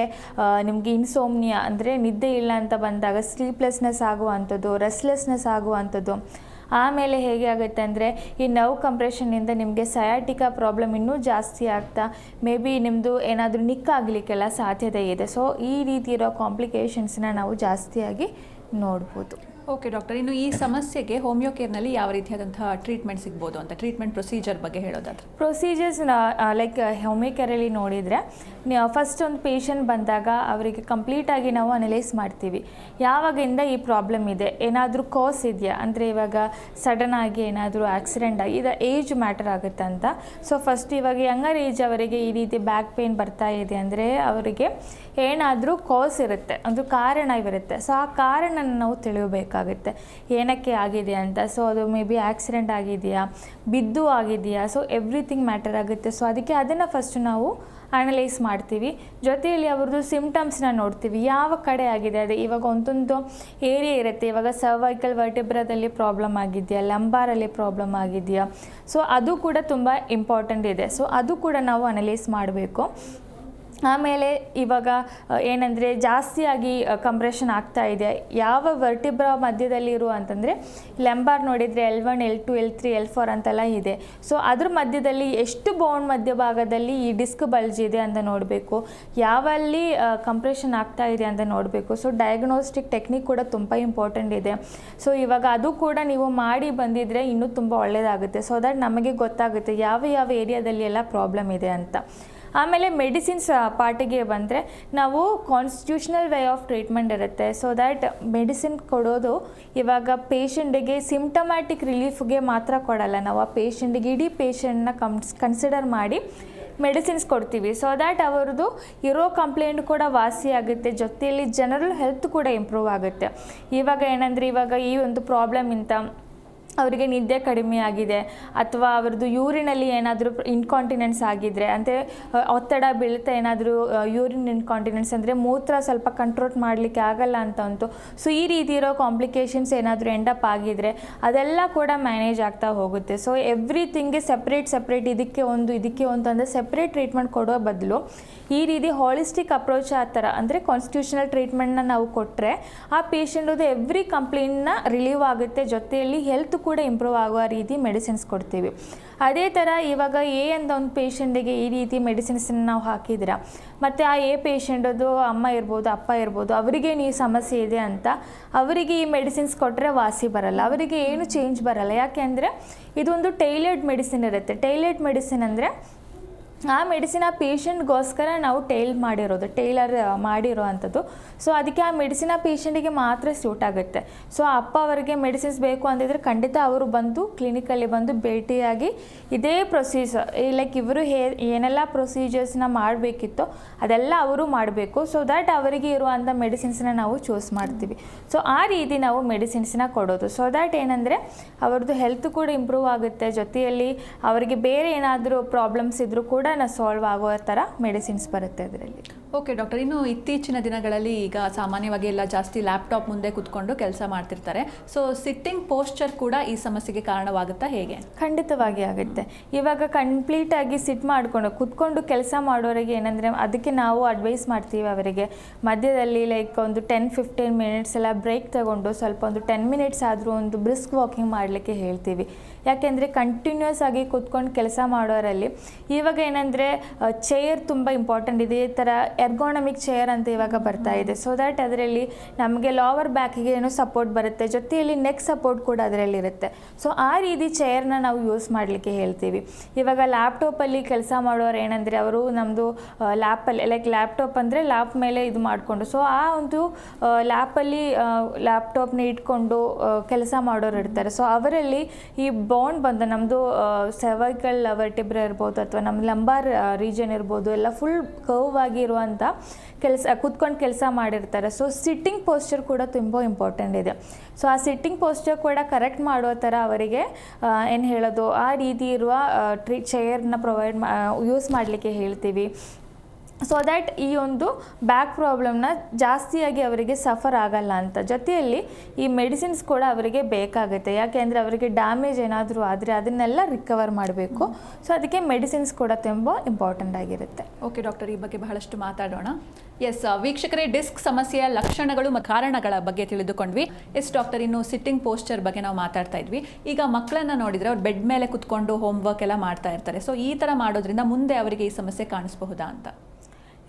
ನಿಮಗೆ ಇನ್ಸೋಮ್ನಿಯಾ ಅಂದರೆ ನಿದ್ದೆ ಇಲ್ಲ ಅಂತ ಬಂದಾಗ ಸ್ಲೀಪ್ಲೆಸ್ನೆಸ್ ಆಗುವಂಥದ್ದು ರೆಸ್ಟ್ಲೆಸ್ನೆಸ್ ಆಗುವಂಥದ್ದು. ಆಮೇಲೆ ಹೇಗೆ ಆಗುತ್ತೆ ಅಂದರೆ ಈ ನರ್ವ್ ಕಂಪ್ರೆಷನ್ನಿಂದ ನಿಮಗೆ ಸಯಾಟಿಕಾ ಪ್ರಾಬ್ಲಮ್ ಇನ್ನೂ ಜಾಸ್ತಿ ಆಗ್ತಾ ಮೇ ಬಿ ನಿಮ್ಮದು ಏನಾದರೂ ನಿಕ್ಕಾಗಲಿಕ್ಕೆಲ್ಲ ಸಾಧ್ಯತೆ ಇದೆ. ಸೊ ಈ ರೀತಿ ಇರೋ ಕಾಂಪ್ಲಿಕೇಶನ್ಸ್ನ ನಾವು ಜಾಸ್ತಿಯಾಗಿ ನೋಡ್ಬೋದು. ಓಕೆ ಡಾಕ್ಟರ್ ಇನ್ನು ಈ ಸಮಸ್ಯೆಗೆ ಹೋಮಿಯೋ ಕೇರ್ನಲ್ಲಿ ಯಾವ ರೀತಿಯಾದಂತಹ ಟ್ರೀಟ್ಮೆಂಟ್ ಸಿಗ್ಬೋದು ಅಂತ ಟ್ರೀಟ್ಮೆಂಟ್ ಪ್ರೊಸೀಜರ್ ಬಗ್ಗೆ ಹೇಳೋದಾದ್ರೆ? ಪ್ರೊಸೀಜರ್ಸ್ ಲೈಕ್ ಹೋಮಿಯೋ ಕೇರಲ್ಲಿ ನೋಡಿದರೆ ಫಸ್ಟ್ ಒಂದು ಪೇಷಂಟ್ ಬಂದಾಗ ಅವರಿಗೆ ಕಂಪ್ಲೀಟಾಗಿ ನಾವು ಅನಲೈಸ್ ಮಾಡ್ತೀವಿ. ಯಾವಾಗಿಂದ ಈ ಪ್ರಾಬ್ಲಮ್ ಇದೆ? ಏನಾದರೂ ಕಾಸ್ ಇದೆಯಾ? ಅಂದರೆ ಇವಾಗ ಸಡನ್ ಆಗಿ ಏನಾದರೂ ಆಕ್ಸಿಡೆಂಟ್ ಆಗಿ, ಇದು ಏಜ್ ಮ್ಯಾಟರ್ ಆಗುತ್ತೆ ಅಂತ. ಸೊ ಫಸ್ಟ್ ಇವಾಗ ಯಂಗರ್ ಏಜ್ ಅವರಿಗೆ ಈ ರೀತಿ ಬ್ಯಾಕ್ ಪೇನ್ ಬರ್ತಾ ಇದೆ ಅಂದರೆ ಅವರಿಗೆ ಏನಾದರೂ ಕಾಸ್ ಇರುತ್ತೆ. ಒಂದು ಕಾರಣವಿರುತ್ತೆ ಸೊ ಆ ಕಾರಣನ ನಾವು ತಿಳಿಯಬೇಕಾಗುತ್ತೆ. ಏನಕ್ಕೆ ಆಗಿದೆ ಅಂತ? ಸೊ ಅದು ಮೇ ಬಿ ಆಕ್ಸಿಡೆಂಟ್ ಆಗಿದೆಯಾ? ಬಿದ್ದು ಆಗಿದೆಯಾ? ಸೊ ಎವ್ರಿಥಿಂಗ್ ಮ್ಯಾಟರ್ ಆಗುತ್ತೆ. ಸೊ ಅದಕ್ಕೆ ಅದನ್ನು ಫಸ್ಟ್ ನಾವು ಅನಲೈಸ್ ಮಾಡ್ತೀವಿ. ಜೊತೆಯಲ್ಲಿ ಅವ್ರದ್ದು ಸಿಮ್ಟಮ್ಸ್ನ ನೋಡ್ತೀವಿ. ಯಾವ ಕಡೆ ಆಗಿದೆ? ಅದೇ ಇವಾಗ ಒಂದೊಂದು ಏರಿಯಾ ಇರುತ್ತೆ. ಇವಾಗ ಸರ್ವೈಕಲ್ ವರ್ಟಿಬ್ರದಲ್ಲಿ ಪ್ರಾಬ್ಲಮ್ ಆಗಿದೆಯಾ? ಲಂಬಾರಲ್ಲಿ ಪ್ರಾಬ್ಲಮ್ ಆಗಿದೆಯಾ? ಸೊ ಅದು ಕೂಡ ತುಂಬ ಇಂಪಾರ್ಟೆಂಟ್ ಇದೆ. ಸೊ ಅದು ಕೂಡ ನಾವು ಅನಲೈಸ್ ಮಾಡಬೇಕು. ಆಮೇಲೆ ಇವಾಗ ಏನಂದರೆ ಜಾಸ್ತಿಯಾಗಿ ಕಂಪ್ರೆಷನ್ ಆಗ್ತಾ ಇದೆ. ಯಾವ ವರ್ಟಿಬ್ರಾ ಮಧ್ಯದಲ್ಲಿ ಇರುವ ಅಂತಂದರೆ ಲೆಂಬಾರ್ ನೋಡಿದರೆ L one L two L three L four ಅಂತೆಲ್ಲ ಇದೆ. ಸೊ ಅದ್ರ ಮಧ್ಯದಲ್ಲಿ ಎಷ್ಟು ಬೋನ್ ಮಧ್ಯಭಾಗದಲ್ಲಿ ಈ ಡಿಸ್ಕ್ ಬಲ್ಜ್ ಇದೆ ಅಂತ ನೋಡಬೇಕು. ಯಾವಲ್ಲಿ ಕಂಪ್ರೆಷನ್ ಆಗ್ತಾ ಇದೆ ಅಂತ ನೋಡಬೇಕು. ಸೊ ಡಯಾಗ್ನೋಸ್ಟಿಕ್ ಟೆಕ್ನಿಕ್ ಕೂಡ ತುಂಬ ಇಂಪಾರ್ಟೆಂಟ್ ಇದೆ. ಸೊ ಇವಾಗ ಅದು ಕೂಡ ನೀವು ಮಾಡಿ ಬಂದಿದ್ರೆ ಇನ್ನೂ ತುಂಬ ಒಳ್ಳೆಯದಾಗುತ್ತೆ ಸೊ ದಟ್ ನಮಗೆ ಗೊತ್ತಾಗುತ್ತೆ ಯಾವ ಯಾವ ಏರಿಯಾದಲ್ಲಿ ಎಲ್ಲ ಪ್ರಾಬ್ಲಮ್ ಇದೆ ಅಂತ. ಆಮೇಲೆ ಮೆಡಿಸಿನ್ಸ್ ಪಾರ್ಟಿಗೆ ಬಂದರೆ ನಾವು ಕಾನ್ಸ್ಟಿಟ್ಯೂಷನಲ್ ವೇ ಆಫ್ ಟ್ರೀಟ್ಮೆಂಟ್ ಇರುತ್ತೆ. ಸೊ ದ್ಯಾಟ್ ಮೆಡಿಸಿನ್ ಕೊಡೋದು ಇವಾಗ ಪೇಷಂಟಿಗೆ ಸಿಮ್ಟಮ್ಯಾಟಿಕ್ ರಿಲೀಫ್ಗೆ ಮಾತ್ರ ಕೊಡಲ್ಲ. ನಾವು ಆ ಪೇಷಂಟಿಗೆ ಇಡೀ ಪೇಷಂಟ್ನ ಕನ್ಸ್ ಕನ್ಸಿಡರ್ ಮಾಡಿ ಮೆಡಿಸಿನ್ಸ್ ಕೊಡ್ತೀವಿ. ಸೊ ದ್ಯಾಟ್ ಅವ್ರದ್ದು ಇರೋ ಕಂಪ್ಲೇಂಟ್ ಕೂಡ ವಾಸಿ ಆಗುತ್ತೆ. ಜೊತೆಯಲ್ಲಿ ಜನರಲ್ ಹೆಲ್ತ್ ಕೂಡ ಇಂಪ್ರೂವ್ ಆಗುತ್ತೆ. ಇವಾಗ ಏನಂದರೆ ಇವಾಗ ಈ ಒಂದು ಪ್ರಾಬ್ಲಮ್ ಇಂತ ಅವರಿಗೆ ನಿದ್ದೆ ಕಡಿಮೆ ಆಗಿದೆ ಅಥವಾ ಅವ್ರದ್ದು ಯೂರಿನಲ್ಲಿ ಏನಾದರೂ ಇನ್ಕಾಂಟಿನೆನ್ಸ್ ಆಗಿದ್ರೆ, ಅಂದರೆ ಒತ್ತಡ ಬೀಳ್ತಾ ಏನಾದರೂ ಯೂರಿನ್ ಇನ್ಕಾಂಟಿನೆನ್ಸ್ ಅಂದರೆ ಮೂತ್ರ ಸ್ವಲ್ಪ ಕಂಟ್ರೋಲ್ ಮಾಡಲಿಕ್ಕೆ ಆಗಲ್ಲ ಅಂತ ಉಂಟು ಸೊ ಈ ರೀತಿ ಇರೋ ಕಾಂಪ್ಲಿಕೇಶನ್ಸ್ ಏನಾದರೂ ಎಂಡಪ್ ಆಗಿದ್ರೆ ಅದೆಲ್ಲ ಕೂಡ ಮ್ಯಾನೇಜ್ ಆಗ್ತಾ ಹೋಗುತ್ತೆ. ಸೊ ಎವ್ರಿಥಿಂಗ್ಗೆ ಸಪ್ರೇಟ್ ಸಪ್ರೇಟ್ ಇದಕ್ಕೆ ಒಂದು ಇದಕ್ಕೆ ಒಂದು ಅಂದರೆ ಸಪ್ರೇಟ್ ಟ್ರೀಟ್ಮೆಂಟ್ ಕೊಡೋ ಬದಲು ಈ ರೀತಿ ಹಾಲಿಸ್ಟಿಕ್ ಅಪ್ರೋಚ್ ಆ ಥರ, ಅಂದರೆ ಕಾನ್ಸ್ಟಿಟ್ಯೂಷನಲ್ ಟ್ರೀಟ್ಮೆಂಟ್ನ ನಾವು ಕೊಟ್ಟರೆ ಆ ಪೇಷಂಟದು ಎವ್ರಿ ಕಂಪ್ಲೇಂಟ್ನ ರಿಲೀವ್ ಆಗುತ್ತೆ. ಜೊತೆಯಲ್ಲಿ ಹೆಲ್ತ್ ಕೂಡ ಇಂಪ್ರೂವ್ ಆಗುವ ರೀತಿ ಮೆಡಿಸಿನ್ಸ್ ಕೊಡ್ತೀವಿ. ಅದೇ ಥರ ಇವಾಗ ಎ ಅಂತ ಒಂದು ಪೇಷಂಟಿಗೆ ಈ ರೀತಿ ಮೆಡಿಸಿನ್ಸನ್ನ ನಾವು ಹಾಕಿದ್ರೆ ಮತ್ತು ಆ ಎ ಪೇಷಂಟದು ಅಮ್ಮ ಇರ್ಬೋದು, ಅಪ್ಪ ಇರ್ಬೋದು, ಅವರಿಗೆ ಈ ಸಮಸ್ಯೆ ಇದೆ ಅಂತ ಅವರಿಗೆ ಈ ಮೆಡಿಸಿನ್ಸ್ ಕೊಟ್ಟರೆ ವಾಸಿ ಬರಲ್ಲ. ಅವರಿಗೆ ಏನು ಚೇಂಜ್ ಬರಲ್ಲ. ಯಾಕೆಂದರೆ ಇದೊಂದು ಟೈಲರ್ಡ್ ಮೆಡಿಸಿನ್ ಇರುತ್ತೆ. ಟೈಲರ್ಡ್ ಮೆಡಿಸಿನ್ ಅಂದರೆ ಆ ಮೆಡಿಸಿನ್ ಆ ಪೇಷಂಟ್ಗೋಸ್ಕರ ನಾವು ಟೈಲ್ ಮಾಡಿರೋದು, ಟೈಲರ್ ಮಾಡಿರೋ ಅಂಥದ್ದು ಸೊ, ಅದಕ್ಕೆ ಆ ಮೆಡಿಸಿನ್ ಆ ಪೇಷಂಟಿಗೆ ಮಾತ್ರ ಸೂಟ್ ಆಗುತ್ತೆ. ಸೊ, ಅಪ್ಪ ಅವರಿಗೆ ಮೆಡಿಸಿನ್ಸ್ ಬೇಕು ಅಂದಿದ್ರೆ ಖಂಡಿತ ಅವರು ಬಂದು ಕ್ಲಿನಿಕಲ್ಲಿ ಬಂದು ಭೇಟಿಯಾಗಿ ಇದೇ ಪ್ರೊಸೀಜರ್ ಲೈಕ್ ಇವರು ಹೇ, ಏನೆಲ್ಲ ಪ್ರೊಸೀಜರ್ಸ್ನ ಮಾಡಬೇಕಿತ್ತೋ ಅದೆಲ್ಲ ಅವರು ಮಾಡಬೇಕು. ಸೊ ದ್ಯಾಟ್ ಅವರಿಗೆ ಇರುವಂಥ ಮೆಡಿಸಿನ್ಸ್ನ ನಾವು ಚೂಸ್ ಮಾಡ್ತೀವಿ. ಸೊ, ಆ ರೀತಿ ನಾವು ಮೆಡಿಸಿನ್ಸ್ನ ಕೊಡೋದು. ಸೊ ದ್ಯಾಟ್ ಏನಂದರೆ ಅವ್ರದ್ದು ಹೆಲ್ತ್ ಕೂಡ ಇಂಪ್ರೂವ್ ಆಗುತ್ತೆ. ಜೊತೆಯಲ್ಲಿ ಅವರಿಗೆ ಬೇರೆ ಏನಾದರೂ ಪ್ರಾಬ್ಲಮ್ಸ್ ಇದ್ದರೂ ಕೂಡ ಸಾಲ್ವ್ ಆಗೋ ಥರ ಮೆಡಿಸಿನ್ಸ್ ಬರುತ್ತೆ ಅದರಲ್ಲಿ ಓಕೆ ಡಾಕ್ಟರ್ ಇನ್ನು ಇತ್ತೀಚಿನ ದಿನಗಳಲ್ಲಿ ಈಗ ಸಾಮಾನ್ಯವಾಗಿ ಎಲ್ಲ ಜಾಸ್ತಿ ಲ್ಯಾಪ್ಟಾಪ್ ಮುಂದೆ ಕುತ್ಕೊಂಡು ಕೆಲಸ ಮಾಡ್ತಿರ್ತಾರೆ. ಸೊ ಸಿಟ್ಟಿಂಗ್ ಪೋಸ್ಚರ್ ಕೂಡ ಈ ಸಮಸ್ಯೆಗೆ ಕಾರಣವಾಗುತ್ತಾ ಹೇಗೆ? ಖಂಡಿತವಾಗಿ ಆಗುತ್ತೆ. ಇವಾಗ ಕಂಪ್ಲೀಟಾಗಿ ಸಿಟ್ ಮಾಡಿಕೊಂಡು ಕುತ್ಕೊಂಡು ಕೆಲಸ ಮಾಡೋರಿಗೆ ಏನಂದರೆ ಅದಕ್ಕೆ ನಾವು ಅಡ್ವೈಸ್ ಮಾಡ್ತೀವಿ ಅವರಿಗೆ. ಮಧ್ಯದಲ್ಲಿ ಲೈಕ್ ಒಂದು ಟೆನ್ ಫಿಫ್ಟೀನ್ ಮಿನಿಟ್ಸ್ ಎಲ್ಲ ಬ್ರೇಕ್ ತಗೊಂಡು ಸ್ವಲ್ಪ ಒಂದು ಟೆನ್ ಮಿನಿಟ್ಸ್ ಆದರೂ ಒಂದು ಬ್ರಿಸ್ಕ್ ವಾಕಿಂಗ್ ಮಾಡಲಿಕ್ಕೆ ಹೇಳ್ತೀವಿ. ಯಾಕೆಂದರೆ ಕಂಟಿನ್ಯೂಸ್ ಆಗಿ ಕೂತ್ಕೊಂಡು ಕೆಲಸ ಮಾಡೋರಲ್ಲಿ ಇವಾಗ ಏನಂದರೆ ಚೇರ್ ತುಂಬ ಇಂಪಾರ್ಟೆಂಟ್ ಇದೆ. ಈ ಥರ ಎರ್ಗೋನಮಿಕ್ ಚೇರ್ ಅಂತ ಇವಾಗ ಬರ್ತಾ ಇದೆ. ಸೊ ದ್ಯಾಟ್ ಅದರಲ್ಲಿ ನಮಗೆ ಲೋವರ್ ಬ್ಯಾಕಿಗೆ ಏನೋ ಸಪೋರ್ಟ್ ಬರುತ್ತೆ. ಜೊತೆಯಲ್ಲಿ ನೆಕ್ ಸಪೋರ್ಟ್ ಕೂಡ ಅದರಲ್ಲಿ ಇರುತ್ತೆ. ಸೊ ಆ ರೀತಿ ಚೇರ್ನ ನಾವು ಯೂಸ್ ಮಾಡಲಿಕ್ಕೆ ಹೇಳ್ತೀವಿ. ಇವಾಗ ಲ್ಯಾಪ್ಟಾಪಲ್ಲಿ ಕೆಲಸ ಮಾಡೋರು ಏನಂದರೆ, ಅವರು ನಮ್ಮದು ಲ್ಯಾಪಲ್ಲಿ ಲೈಕ್ ಲ್ಯಾಪ್ಟಾಪ್ ಅಂದರೆ ಲ್ಯಾಪ್ ಮೇಲೆ ಇದು ಮಾಡಿಕೊಂಡು. ಸೊ ಆ ಒಂದು ಲ್ಯಾಪಲ್ಲಿ ಲ್ಯಾಪ್ಟಾಪ್ನ ಇಟ್ಕೊಂಡು ಕೆಲಸ ಮಾಡೋರು ಇರ್ತಾರೆ. ಸೊ ಅವರಲ್ಲಿ ಈ ಬಾಂಡ್ ಬಂದ ನಮ್ಮದು ಸೆವೈಕಲ್ ವರ್ಟಿಬ್ರ ಇರ್ಬೋದು ಅಥವಾ ನಮ್ಮ ಲಂಬಾರ್ ರೀಜನ್ ಇರ್ಬೋದು, ಎಲ್ಲ ಫುಲ್ ಕರ್ವ್ ಆಗಿರುವಂಥ ಕೆಲಸ, ಕೂತ್ಕೊಂಡು ಕೆಲಸ ಮಾಡಿರ್ತಾರೆ. ಸೊ ಸಿಟ್ಟಿಂಗ್ ಪೋಸ್ಚರ್ ಕೂಡ ತುಂಬ ಇಂಪಾರ್ಟೆಂಟ್ ಇದೆ. ಸೊ ಆ ಸಿಟ್ಟಿಂಗ್ ಪೋಸ್ಚರ್ ಕೂಡ ಕರೆಕ್ಟ್ ಮಾಡೋ ಥರ ಅವರಿಗೆ ಏನು ಹೇಳೋದು? ಆ ರೀತಿ ಇರುವ ಟ್ರೀ ಚೇರ್ನ ಪ್ರೊವೈಡ್ ಮಾ ಯೂಸ್ ಮಾಡಲಿಕ್ಕೆ ಹೇಳ್ತೀವಿ. ಸೊ ದ್ಯಾಟ್ ಈ ಒಂದು ಬ್ಯಾಕ್ ಪ್ರಾಬ್ಲಮ್ನ ಜಾಸ್ತಿಯಾಗಿ ಅವರಿಗೆ ಸಫರ್ ಆಗಲ್ಲ ಅಂತ. ಜೊತೆಯಲ್ಲಿ ಈ ಮೆಡಿಸಿನ್ಸ್ ಕೂಡ ಅವರಿಗೆ ಬೇಕಾಗುತ್ತೆ. ಯಾಕೆಂದರೆ ಅವರಿಗೆ ಡ್ಯಾಮೇಜ್ ಏನಾದರೂ ಆದರೆ ಅದನ್ನೆಲ್ಲ ರಿಕವರ್ ಮಾಡಬೇಕು. ಸೊ ಅದಕ್ಕೆ ಮೆಡಿಸಿನ್ಸ್ ಕೂಡ ತುಂಬ ಇಂಪಾರ್ಟೆಂಟ್ ಆಗಿರುತ್ತೆ. ಓಕೆ ಡಾಕ್ಟರ್ ಈ ಬಗ್ಗೆ ಬಹಳಷ್ಟು ಮಾತಾಡೋಣ. ಎಸ್ ವೀಕ್ಷಕರೇ ಡಿಸ್ಕ್ ಸಮಸ್ಯೆಯ ಲಕ್ಷಣಗಳು ಮತ್ತು ಕಾರಣಗಳ ಬಗ್ಗೆ ತಿಳಿದುಕೊಂಡ್ವಿ. ಎಸ್ ಡಾಕ್ಟರ್ ಇನ್ನು ಸಿಟ್ಟಿಂಗ್ ಪೋಸ್ಚರ್ ಬಗ್ಗೆ ನಾವು ಮಾತಾಡ್ತಾ ಇದ್ವಿ. ಈಗ ಮಕ್ಕಳನ್ನು ನೋಡಿದರೆ ಅವ್ರು ಬೆಡ್ ಮೇಲೆ ಕುತ್ಕೊಂಡು ಹೋಮ್ ವರ್ಕ್ ಎಲ್ಲ ಮಾಡ್ತಾ ಇರ್ತಾರೆ. ಸೊ ಈ ಥರ ಮಾಡೋದ್ರಿಂದ ಮುಂದೆ ಅವರಿಗೆ ಈ ಸಮಸ್ಯೆ ಕಾಣಿಸಬಹುದಾ ಅಂತ?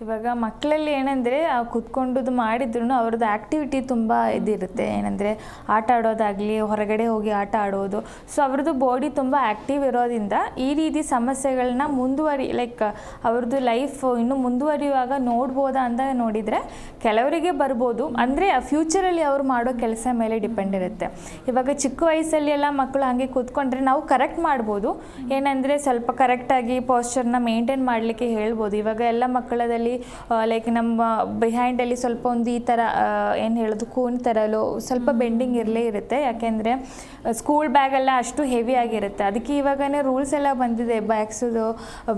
ಇವಾಗ ಮಕ್ಕಳಲ್ಲಿ ಏನಂದರೆ ಕುತ್ಕೊಂಡದ್ದು ಮಾಡಿದ್ರು ಅವ್ರದ್ದು ಆ್ಯಕ್ಟಿವಿಟಿ ತುಂಬ ಇದಿರುತ್ತೆ. ಏನಂದರೆ, ಆಟ ಆಡೋದಾಗಲಿ, ಹೊರಗಡೆ ಹೋಗಿ ಆಟ ಆಡೋದು. ಸೊ ಅವ್ರದ್ದು ಬಾಡಿ ತುಂಬ ಆ್ಯಕ್ಟಿವ್ ಇರೋದ್ರಿಂದ ಈ ರೀತಿ ಸಮಸ್ಯೆಗಳನ್ನ ಮುಂದುವರಿ ಲೈಕ್ ಅವ್ರದ್ದು ಲೈಫ್ ಇನ್ನೂ ಮುಂದುವರಿಯುವಾಗ ನೋಡ್ಬೋದಾ ಅಂತ ನೋಡಿದರೆ, ಕೆಲವರಿಗೆ ಬರ್ಬೋದು. ಅಂದರೆ ಫ್ಯೂಚರಲ್ಲಿ ಅವ್ರು ಮಾಡೋ ಕೆಲಸ ಮೇಲೆ ಡಿಪೆಂಡ್ ಇರುತ್ತೆ. ಇವಾಗ ಚಿಕ್ಕ ವಯಸ್ಸಲ್ಲಿ ಎಲ್ಲ ಮಕ್ಕಳು ಹಾಗೆ ಕೂತ್ಕೊಂಡ್ರೆ ನಾವು ಕರೆಕ್ಟ್ ಮಾಡ್ಬೋದು. ಏನಂದರೆ, ಸ್ವಲ್ಪ ಕರೆಕ್ಟಾಗಿ ಪಾಸ್ಚರ್ನ ಮೇಂಟೈನ್ ಮಾಡಲಿಕ್ಕೆ ಹೇಳ್ಬೋದು. ಇವಾಗ ಎಲ್ಲ ಮಕ್ಕಳದಲ್ಲಿ ಲೈಕ್ ನಮ್ಮ ಬಿಹೈಂಡಲ್ಲಿ ಸ್ವಲ್ಪ ಒಂದು ಈ ಥರ ಏನು ಹೇಳೋದು ಕೂನ್ ತರಲು ಸ್ವಲ್ಪ ಬೆಂಡಿಂಗ್ ಇರಲೇ ಇರುತ್ತೆ. ಯಾಕೆಂದರೆ ಸ್ಕೂಲ್ ಬ್ಯಾಗೆಲ್ಲ ಅಷ್ಟು ಹೆವಿ ಆಗಿರುತ್ತೆ. ಅದಕ್ಕೆ ಇವಾಗನೇ ರೂಲ್ಸ್ ಎಲ್ಲ ಬಂದಿದೆ. ಬ್ಯಾಗ್ಸದು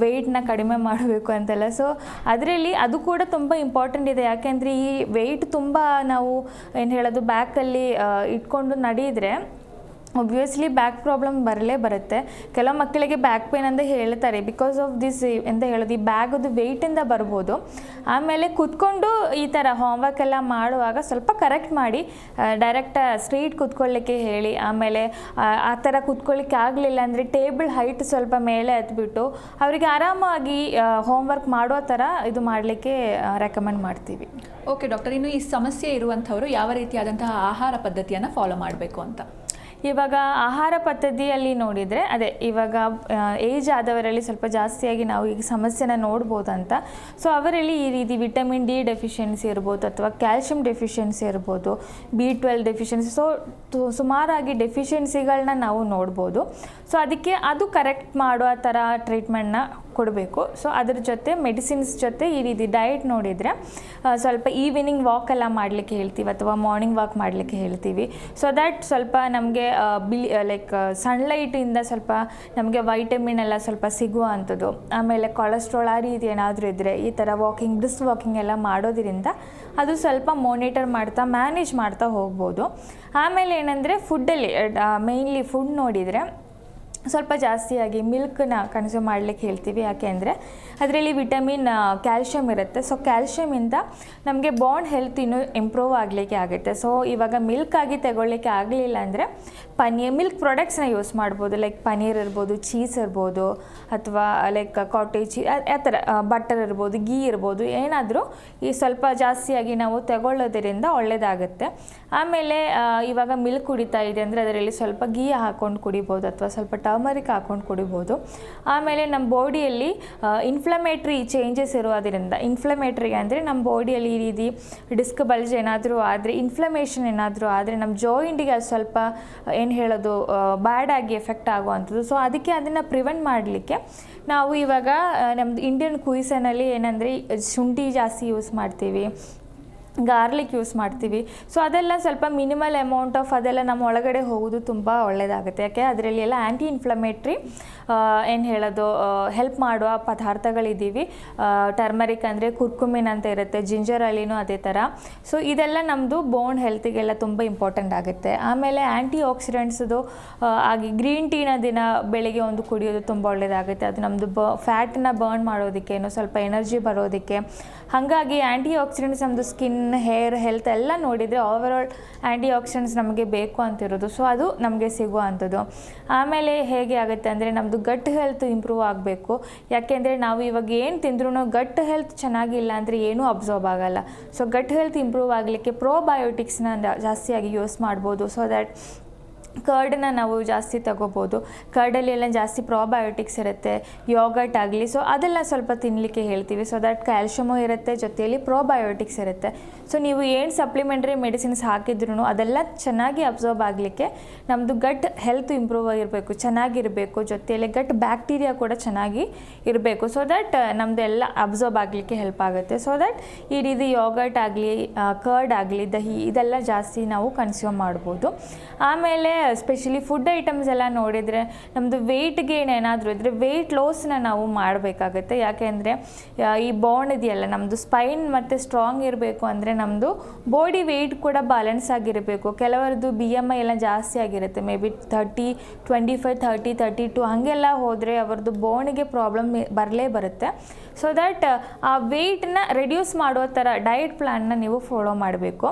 ವೆಯ್ಟ್ನ ಕಡಿಮೆ ಮಾಡಬೇಕು ಅಂತೆಲ್ಲ. ಸೊ ಅದರಲ್ಲಿ ಅದು ಕೂಡ ತುಂಬ ಇಂಪಾರ್ಟೆಂಟ್ ಇದೆ. ಯಾಕೆಂದರೆ ಈ ವೆಯ್ಟ್ ತುಂಬ ನಾವು ಏನು ಹೇಳೋದು ಬ್ಯಾಕಲ್ಲಿ ಇಟ್ಕೊಂಡು ನಡೆಯಿದ್ರೆ ಒಬ್ವಿಯಸ್ಲಿ ಬ್ಯಾಕ್ ಪ್ರಾಬ್ಲಮ್ ಬರಲೇ ಬರುತ್ತೆ. ಕೆಲವು ಮಕ್ಕಳಿಗೆ ಬ್ಯಾಕ್ ಪೇನ್ ಅಂತ ಹೇಳ್ತಾರೆ. ಬಿಕಾಸ್ ಆಫ್ ದಿಸ್ ಎಂತ ಹೇಳೋದು? ಈ ಬ್ಯಾಗದು ವೆಯ್ಟಿಂದ ಬರ್ಬೋದು. ಆಮೇಲೆ ಕೂತ್ಕೊಂಡು ಈ ಥರ ಹೋಮ್ವರ್ಕ್ ಎಲ್ಲ ಮಾಡುವಾಗ ಸ್ವಲ್ಪ ಕರೆಕ್ಟ್ ಮಾಡಿ ಡೈರೆಕ್ಟ್ ಸ್ಟ್ರೀಟ್ ಕೂತ್ಕೊಳ್ಳಿಕ್ಕೆ ಹೇಳಿ ಆಮೇಲೆ ಆ, ಥರ ಕೂತ್ಕೊಳ್ಳಿಕ್ಕೆ ಆಗಲಿಲ್ಲ ಅಂದರೆ ಟೇಬಲ್ ಹೈಟ್ ಸ್ವಲ್ಪ ಮೇಲೆ ಹತ್ಬಿಟ್ಟು ಅವರಿಗೆ ಆರಾಮಾಗಿ ಹೋಮ್ವರ್ಕ್ ಮಾಡೋ ಥರ ಇದು ಮಾಡಲಿಕ್ಕೆ ರೆಕಮೆಂಡ್ ಮಾಡ್ತೀವಿ. ಓಕೆ ಡಾಕ್ಟರ್ ಇನ್ನು ಈ ಸಮಸ್ಯೆ ಇರುವಂಥವರು ಯಾವ ರೀತಿಯಾದಂತಹ ಆಹಾರ ಪದ್ಧತಿಯನ್ನು ಫಾಲೋ ಮಾಡಬೇಕು ಅಂತ? ಇವಾಗ ಆಹಾರ ಪದ್ಧತಿಯಲ್ಲಿ ನೋಡಿದರೆ, ಅದೇ ಇವಾಗ ಏಜ್ ಆದವರಲ್ಲಿ ಸ್ವಲ್ಪ ಜಾಸ್ತಿಯಾಗಿ ನಾವು ಈಗ ಸಮಸ್ಯೆನ ನೋಡ್ಬೋದಂತ. ಸೊ ಅವರಲ್ಲಿ ಈ ರೀತಿ ವಿಟಮಿನ್ ಡಿ ಡೆಫಿಷಿಯನ್ಸಿ ಇರ್ಬೋದು ಅಥವಾ ಕ್ಯಾಲ್ಶಿಯಂ ಡೆಫಿಷಿಯನ್ಸಿ ಇರ್ಬೋದು ಬಿ ಟ್ವೆಲ್ ಡೆಫಿಷಿಯನ್ಸಿ ಸೊ ಸುಮಾರಾಗಿ ಡೆಫಿಷಿಯನ್ಸಿಗಳನ್ನ ನಾವು ನೋಡ್ಬೋದು. ಸೊ ಅದಕ್ಕೆ ಅದು ಕರೆಕ್ಟ್ ಮಾಡೋ ಥರ ಟ್ರೀಟ್ಮೆಂಟ್ನ ಕೊಡಬೇಕು. ಸೊ ಅದ್ರ ಜೊತೆ ಮೆಡಿಸಿನ್ಸ್ ಜೊತೆ ಈ ರೀತಿ ಡಯಟ್ ನೋಡಿದರೆ ಸ್ವಲ್ಪ ಈವ್ನಿಂಗ್ ವಾಕ್ ಎಲ್ಲ ಮಾಡಲಿಕ್ಕೆ ಹೇಳ್ತೀವಿ ಅಥವಾ ಮಾರ್ನಿಂಗ್ ವಾಕ್ ಮಾಡಲಿಕ್ಕೆ ಹೇಳ್ತೀವಿ. ಸೊ ದ್ಯಾಟ್ ಸ್ವಲ್ಪ ನಮಗೆ ಬಿಳಿ ಲೈಕ್ ಸನ್ಲೈಟಿಂದ ಸ್ವಲ್ಪ ನಮಗೆ ವೈಟಮಿನ್ ಎಲ್ಲ ಸ್ವಲ್ಪ ಸಿಗುವ ಅಂಥದ್ದು. ಆಮೇಲೆ ಕೊಲೆಸ್ಟ್ರಾಲ್ ಆ ರೀತಿ ಏನಾದರೂ ಇದ್ದರೆ ಈ ಥರ ವಾಕಿಂಗ್ ಬ್ರಿಸ್ ವಾಕಿಂಗ್ ಎಲ್ಲ ಮಾಡೋದ್ರಿಂದ ಅದು ಸ್ವಲ್ಪ ಮೋನಿಟರ್ ಮಾಡ್ತಾ ಮ್ಯಾನೇಜ್ ಮಾಡ್ತಾ ಹೋಗ್ಬೋದು. ಆಮೇಲೆ ಏನಂದರೆ ಫುಡ್ಡಲ್ಲಿ ಮೇಯ್ನ್ಲಿ ಫುಡ್ ನೋಡಿದರೆ ಸ್ವಲ್ಪ ಜಾಸ್ತಿಯಾಗಿ ಮಿಲ್ಕನ್ನ ಕನ್ಸ್ಯೂಮ್ ಮಾಡಲಿಕ್ಕೆ ಹೇಳ್ತೀವಿ ಯಾಕೆ ಅಂದರೆ ಅದರಲ್ಲಿ ವಿಟಮಿನ್ ಕ್ಯಾಲ್ಶಿಯಮ್ ಇರುತ್ತೆ. ಸೊ ಕ್ಯಾಲ್ಶಿಯಮಿಂದ ನಮಗೆ ಬಾಂಡ್ ಹೆಲ್ತ್ ಇನ್ನೂ ಇಂಪ್ರೂವ್ ಆಗಲಿಕ್ಕೆ ಆಗುತ್ತೆ. ಸೊ ಇವಾಗ ಮಿಲ್ಕ್ ಆಗಿ ತಗೊಳ್ಳಿಕ್ಕೆ ಆಗಲಿಲ್ಲ ಅಂದರೆ ಪನೀರ್ ಮಿಲ್ಕ್ ಪ್ರಾಡಕ್ಟ್ಸ್ನ ಯೂಸ್ ಮಾಡ್ಬೋದು. ಲೈಕ್ ಪನೀರ್ ಇರ್ಬೋದು ಚೀಸ್ ಇರ್ಬೋದು, ಅಥವಾ ಲೈಕ್ ಕಾಟೇಜ್ ಆ ಥರ ಬಟರ್ ಇರ್ಬೋದು ಗೀ ಇರ್ಬೋದು. ಏನಾದರೂ ಈ ಸ್ವಲ್ಪ ಜಾಸ್ತಿಯಾಗಿ ನಾವು ತಗೊಳ್ಳೋದರಿಂದ ಒಳ್ಳೆಯದಾಗುತ್ತೆ ಆಮೇಲೆ ಇವಾಗ ಮಿಲ್ಕ್ ಕುಡಿತಾ ಇದೆ ಅಂದರೆ ಅದರಲ್ಲಿ ಸ್ವಲ್ಪ ಗೀ ಹಾಕ್ಕೊಂಡು ಕುಡಿಬೋದು ಅಥವಾ ಸ್ವಲ್ಪ ಟರ್ಮರಿಕ್ ಹಾಕ್ಕೊಂಡು ಕುಡಿಬೋದು. ಆಮೇಲೆ ನಮ್ಮ ಬಾಡಿಯಲ್ಲಿ ಇನ್ಫ್ಲಮೇಟ್ರಿ ಚೇಂಜಸ್ ಇರೋದ್ರಿಂದ ಇನ್ಫ್ಲಮೇಟ್ರಿ ಅಂದರೆ ನಮ್ಮ ಬಾಡಿಯಲ್ಲಿ ಈ ರೀತಿ ಡಿಸ್ಕ್ ಬಲ್ಜ್ ಏನಾದರೂ ಆದರೆ ಇನ್ಫ್ಲಮೇಷನ್ ಏನಾದರೂ ಆದರೆ ನಮ್ಮ ಜಾಯಿಂಟಿಗೆ ಅದು ಸ್ವಲ್ಪ ಏನು ಹೇಳೋದು ಬ್ಯಾಡ್ ಆಗಿ ಎಫೆಕ್ಟ್ ಆಗುವಂಥದ್ದು. ಸೊ ಅದಕ್ಕೆ ಅದನ್ನು ಪ್ರಿವೆಂಟ್ ಮಾಡಲಿಕ್ಕೆ ನಾವು ಇವಾಗ ನಮ್ಮದು ಇಂಡಿಯನ್ ಕುಯ್ಸನಲ್ಲಿ ಏನಂದರೆ ಶುಂಠಿ ಜಾಸ್ತಿ ಯೂಸ್ ಮಾಡ್ತೀವಿ. ಗಾರ್ಲಿಕ್ ಯೂಸ್ ಮಾಡ್ತೀವಿ. ಸೊ ಅದೆಲ್ಲ ಸ್ವಲ್ಪ ಮಿನಿಮಲ್ ಅಮೌಂಟ್ ಆಫ್ ಅದೆಲ್ಲ ನಮ್ಮ ಒಳಗಡೆ ಹೋಗೋದು ತುಂಬ ಒಳ್ಳೆಯದಾಗುತ್ತೆ ಯಾಕೆ? ಅದರಲ್ಲಿ ಎಲ್ಲ ಆ್ಯಂಟಿ ಇನ್ಫ್ಲಮೇಟ್ರಿ ಏನು ಹೇಳೋದು ಹೆಲ್ಪ್ ಮಾಡುವ ಪದಾರ್ಥಗಳಿದ್ದೀವಿ ಟರ್ಮರಿಕ್ ಅಂದರೆ ಕುರ್ಕುಮಿನ್ ಅಂತ ಇರುತ್ತೆ ಜಿಂಜರಲ್ಲಿನೂ ಅದೇ ಥರ ಸೊ ಇದೆಲ್ಲ ನಮ್ಮದು ಬೋನ್ ಹೆಲ್ತಿಗೆಲ್ಲ ತುಂಬ ಇಂಪಾರ್ಟೆಂಟ್ ಆಗುತ್ತೆ. ಆಮೇಲೆ ಆ್ಯಂಟಿ ಆಕ್ಸಿಡೆಂಟ್ಸ್ದು ಆಗಿ ಗ್ರೀನ್ ಟೀನ ದಿನ ಬೆಳಿಗ್ಗೆ ಒಂದು ಕುಡಿಯೋದು ತುಂಬ ಒಳ್ಳೆಯದಾಗುತ್ತೆ ಅದು ನಮ್ಮದು ಬ ಫ್ಯಾಟನ್ನ ಬರ್ನ್ ಮಾಡೋದಕ್ಕೆ ಏನೋ ಸ್ವಲ್ಪ ಎನರ್ಜಿ ಬರೋದಕ್ಕೆ. ಹಾಗಾಗಿ ಆ್ಯಂಟಿ ಆಕ್ಸಿಡೆಂಟ್ಸ್ ನಮ್ಮದು ಸ್ಕಿನ್ ಸ್ಕಿನ್ ಹೇರ್ ಹೆಲ್ತ್ ಎಲ್ಲ ನೋಡಿದರೆ ಓವರಾಲ್ ಆ್ಯಂಟಿ ಆಕ್ಸಿಡೆಂಟ್ಸ್ ನಮಗೆ ಬೇಕು ಅಂತಿರೋದು. ಸೊ ಅದು ನಮಗೆ ಸಿಗುವಂಥದ್ದು ಆಮೇಲೆ ಹೇಗೆ ಆಗುತ್ತೆ ಅಂದರೆ ನಮ್ಮದು ಗಟ್ ಹೆಲ್ತ್ ಇಂಪ್ರೂವ್ ಆಗಬೇಕು. ಯಾಕೆಂದರೆ ನಾವು ಇವಾಗ ಏನು ತಿಂದ್ರೂ ಗಟ್ ಹೆಲ್ತ್ ಚೆನ್ನಾಗಿಲ್ಲ ಅಂದರೆ ಏನೂ ಅಬ್ಸರ್ವ್ ಆಗೋಲ್ಲ. ಸೊ ಗಟ್ ಹೆಲ್ತ್ ಇಂಪ್ರೂವ್ ಆಗಲಿಕ್ಕೆ ಪ್ರೋಬಯೋಟಿಕ್ಸ್ನ ಜಾಸ್ತಿಯಾಗಿ ಯೂಸ್ ಮಾಡ್ಬೋದು. ಸೊ ದ್ಯಾಟ್ ಕರ್ಡನ್ನ ನಾವು ಜಾಸ್ತಿ ತಗೋಬೋದು. ಕರ್ಡಲ್ಲಿ ಎಲ್ಲ ಜಾಸ್ತಿ ಪ್ರೋಬಯೋಟಿಕ್ಸ್ ಇರುತ್ತೆ ಯೋಗಟ್ ಆಗಲಿ. ಸೊ ಅದೆಲ್ಲ ಸ್ವಲ್ಪ ತಿನ್ನಲಿಕ್ಕೆ ಹೇಳ್ತೀವಿ. ಸೊ ದಟ್ ಕ್ಯಾಲ್ಶಿಯಮು ಇರುತ್ತೆ, ಜೊತೆಯಲ್ಲಿ ಪ್ರೋಬಯೋಟಿಕ್ಸ್ ಇರುತ್ತೆ. ಸೊ ನೀವು ಏನು ಸಪ್ಲಿಮೆಂಟ್ರಿ ಮೆಡಿಸಿನ್ಸ್ ಹಾಕಿದ್ರು ಅದೆಲ್ಲ ಚೆನ್ನಾಗಿ ಅಬ್ಸರ್ವ್ ಆಗಲಿಕ್ಕೆ ನಮ್ಮದು ಗಟ್ ಹೆಲ್ತ್ ಇಂಪ್ರೂವ್ ಆಗಿರಬೇಕು, ಚೆನ್ನಾಗಿರಬೇಕು. ಜೊತೆಯಲ್ಲಿ ಗಟ್ ಬ್ಯಾಕ್ಟೀರಿಯಾ ಕೂಡ ಚೆನ್ನಾಗಿ ಇರಬೇಕು. ಸೊ ದಟ್ ನಮ್ಮದೆಲ್ಲ ಅಬ್ಸರ್ವ್ ಆಗಲಿಕ್ಕೆ ಹೆಲ್ಪ್ ಆಗುತ್ತೆ. ಸೊ ದಟ್ ಈ ರೀತಿ ಯೋಗಟ್ ಆಗಲಿ ಕರ್ಡ್ ಆಗಲಿ, ದಹಿ, ಇದೆಲ್ಲ ಜಾಸ್ತಿ ನಾವು ಕನ್ಸ್ಯೂಮ್ ಮಾಡ್ಬೋದು. ಆಮೇಲೆ ಸ್ಪೆಷಲಿ ಫುಡ್ ಐಟಮ್ಸ್ ಎಲ್ಲ ನೋಡಿದರೆ ನಮ್ಮದು ವೆಯ್ಟ್ ಗೇನ್ ಏನಾದರೂ ಇದ್ದರೆ ವೆಯ್ಟ್ ಲಾಸ್ನ ನಾವು ಮಾಡಬೇಕಾಗುತ್ತೆ. ಯಾಕೆಂದರೆ ಈ ಬಾಂಡ್ ಇದೆಯಲ್ಲ ನಮ್ಮದು ಸ್ಪೈನ್ ಮತ್ತು ಸ್ಟ್ರಾಂಗ್ ಇರಬೇಕು ಅಂದರೆ ನಮ್ಮದು ಬಾಡಿ ವೆಯ್ಟ್ ಕೂಡ ಬ್ಯಾಲೆನ್ಸ್ ಆಗಿರಬೇಕು. ಕೆಲವರದ್ದು ಬಿ ಎಂ ಐ ಎಲ್ಲ ಜಾಸ್ತಿ ಆಗಿರುತ್ತೆ may be thirty twenty five thirty thirty two ಹಾಗೆಲ್ಲ ಹೋದರೆ ಅವ್ರದ್ದು ಬೋನಿಗೆ ಪ್ರಾಬ್ಲಮ್ ಬರಲೇ ಬರುತ್ತೆ. ಸೊ ದ್ಯಾಟ್ ಆ ವೆಯ್ಟ್ನ ರೆಡ್ಯೂಸ್ ಮಾಡುವ ಥರ ಡಯಟ್ ಪ್ಲ್ಯಾನ್ನ ನೀವು ಫಾಲೋ ಮಾಡಬೇಕು.